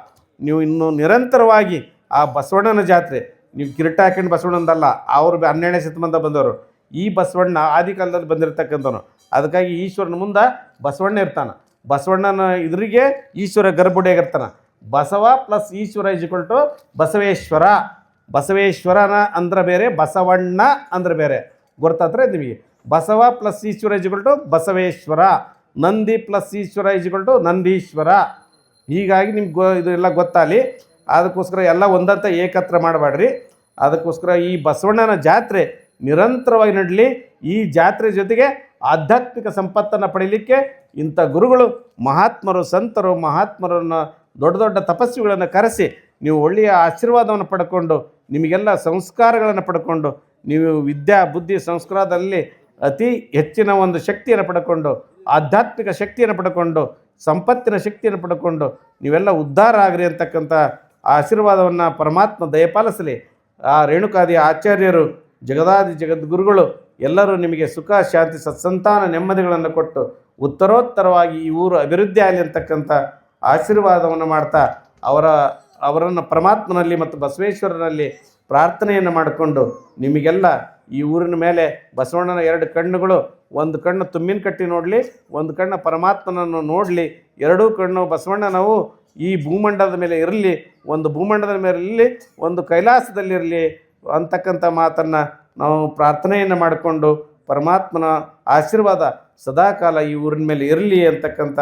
ನೀವು ಇನ್ನೂ ನಿರಂತರವಾಗಿ ಆ ಬಸವಣ್ಣನ ಜಾತ್ರೆ, ನೀವು ಕಿರಟ ಹಾಕೊಂಡು ಬಸವಣ್ಣಂದಲ್ಲ, ಅವರು ಹನ್ನೆರಡನೇ ಶತಮಾನ ಬಂದವರು. ಈ ಬಸವಣ್ಣ ಆದಿ ಕಾಲದಲ್ಲಿ ಬಂದಿರತಕ್ಕಂಥವನು. ಅದಕ್ಕಾಗಿ ಈಶ್ವರನ ಮುಂದೆ ಬಸವಣ್ಣ ಇರ್ತಾನೆ. ಬಸವಣ್ಣನ ಇದ್ರಿಗೆ Ishwara ಗರ್ಭುಡಿಯಾಗಿರ್ತಾನೆ Basava plus Ishwara equal to Basaveshwara. ಬಸವೇಶ್ವರನ ಅಂದ್ರೆ ಬೇರೆ, ಬಸವಣ್ಣ ಅಂದ್ರೆ ಬೇರೆ. ಗೊತ್ತಾದ್ರೆ ನಿಮಗೆ. Basava plus Ishwara equal to Basaveshwara. Nandi plus Ishwara equal to Nandishwara. ಹೀಗಾಗಿ ನಿಮ್ಗೆ ಗೊ ಇದು ಗೊತ್ತಾಗಲಿ. ಅದಕ್ಕೋಸ್ಕರ ಎಲ್ಲ ಒಂದಂತ ಏಕತ್ರ ಮಾಡಬೇಡ್ರಿ. ಅದಕ್ಕೋಸ್ಕರ ಈ ಬಸವಣ್ಣನ ಜಾತ್ರೆ ನಿರಂತರವಾಗಿ ನಡಲಿ ಈ ಜಾತ್ರೆ ಜೊತೆಗೆ ಆಧ್ಯಾತ್ಮಿಕ ಸಂಪತ್ತನ್ನು ಪಡೀಲಿಕ್ಕೆ ಇಂಥ ಗುರುಗಳು, ಮಹಾತ್ಮರು, ಸಂತರು, ಮಹಾತ್ಮರನ್ನು ದೊಡ್ಡ ದೊಡ್ಡ ತಪಸ್ವಿಗಳನ್ನು ಕರೆಸಿ ನೀವು ಒಳ್ಳೆಯ ಆಶೀರ್ವಾದವನ್ನು ಪಡ್ಕೊಂಡು, ನಿಮಗೆಲ್ಲ ಸಂಸ್ಕಾರಗಳನ್ನು ಪಡ್ಕೊಂಡು, ನೀವು ವಿದ್ಯಾ, ಬುದ್ಧಿ, ಸಂಸ್ಕಾರದಲ್ಲಿ ಅತಿ ಹೆಚ್ಚಿನ ಒಂದು ಶಕ್ತಿಯನ್ನು ಪಡ್ಕೊಂಡು, ಆಧ್ಯಾತ್ಮಿಕ ಶಕ್ತಿಯನ್ನು ಪಡ್ಕೊಂಡು, ಸಂಪತ್ತಿನ ಶಕ್ತಿಯನ್ನು ಪಡ್ಕೊಂಡು ನೀವೆಲ್ಲ ಉದ್ಧಾರ ಆಗ್ರಿ ಅಂತಕ್ಕಂಥ ಆಶೀರ್ವಾದವನ್ನು ಪರಮಾತ್ಮ ದಯಪಾಲಿಸಲಿ. ಆ ರೇಣುಕಾದಿ ಆಚಾರ್ಯರು ಜಗದಾದಿ ಜಗದ್ಗುರುಗಳು ಎಲ್ಲರೂ ನಿಮಗೆ ಸುಖ, ಶಾಂತಿ, ಸತ್ಸಂತಾನ ನೆಮ್ಮದಿಗಳನ್ನು ಕೊಟ್ಟು ಉತ್ತರೋತ್ತರವಾಗಿ ಈ ಊರು ಅಭಿವೃದ್ಧಿ ಆಗಲಿ ಅಂತಕ್ಕಂಥ ಆಶೀರ್ವಾದವನ್ನು ಮಾಡ್ತಾ ಅವರ, ಅವರನ್ನು ಪರಮಾತ್ಮನಲ್ಲಿ ಮತ್ತು ಬಸವೇಶ್ವರನಲ್ಲಿ ಪ್ರಾರ್ಥನೆಯನ್ನು ಮಾಡಿಕೊಂಡು ನಿಮಗೆಲ್ಲ ಈ ಊರಿನ ಮೇಲೆ ಬಸವಣ್ಣನ ಎರಡು ಕಣ್ಣುಗಳು, ಒಂದು ಕಣ್ಣು ತುಂಬಿನ ಕಟ್ಟಿ ನೋಡಲಿ, ಒಂದು ಕಣ್ಣು ಪರಮಾತ್ಮನನ್ನು ನೋಡಲಿ, ಎರಡೂ ಕಣ್ಣು ಬಸವಣ್ಣನವು ಈ ಭೂಮಂಡಲದ ಮೇಲೆ ಇರಲಿ, ಒಂದು ಭೂಮಂಡಲದ ಮೇಲೆ ಇರಲಿ, ಒಂದು ಕೈಲಾಸದಲ್ಲಿರಲಿ ಅಂತಕ್ಕಂಥ ಮಾತನ್ನು ನಾವು ಪ್ರಾರ್ಥನೆಯನ್ನು ಮಾಡಿಕೊಂಡು ಪರಮಾತ್ಮನ ಆಶೀರ್ವಾದ ಸದಾಕಾಲ ಈ ಊರಿನ ಮೇಲೆ ಇರಲಿ ಅಂತಕ್ಕಂಥ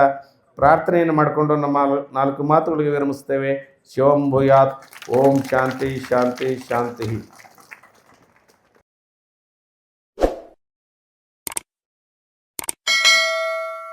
ಪ್ರಾರ್ಥನೆಯನ್ನು ಮಾಡಿಕೊಂಡು ನಮ್ಮ ನಾಲ್ಕು ಮಾತುಗಳಿಗೆ ವಿರಮಿಸ್ತೇವೆ. ಶಿವಂ ಭೂಯಾತ್. ಓಂ ಶಾಂತಿ ಶಾಂತಿ ಶಾಂತಿ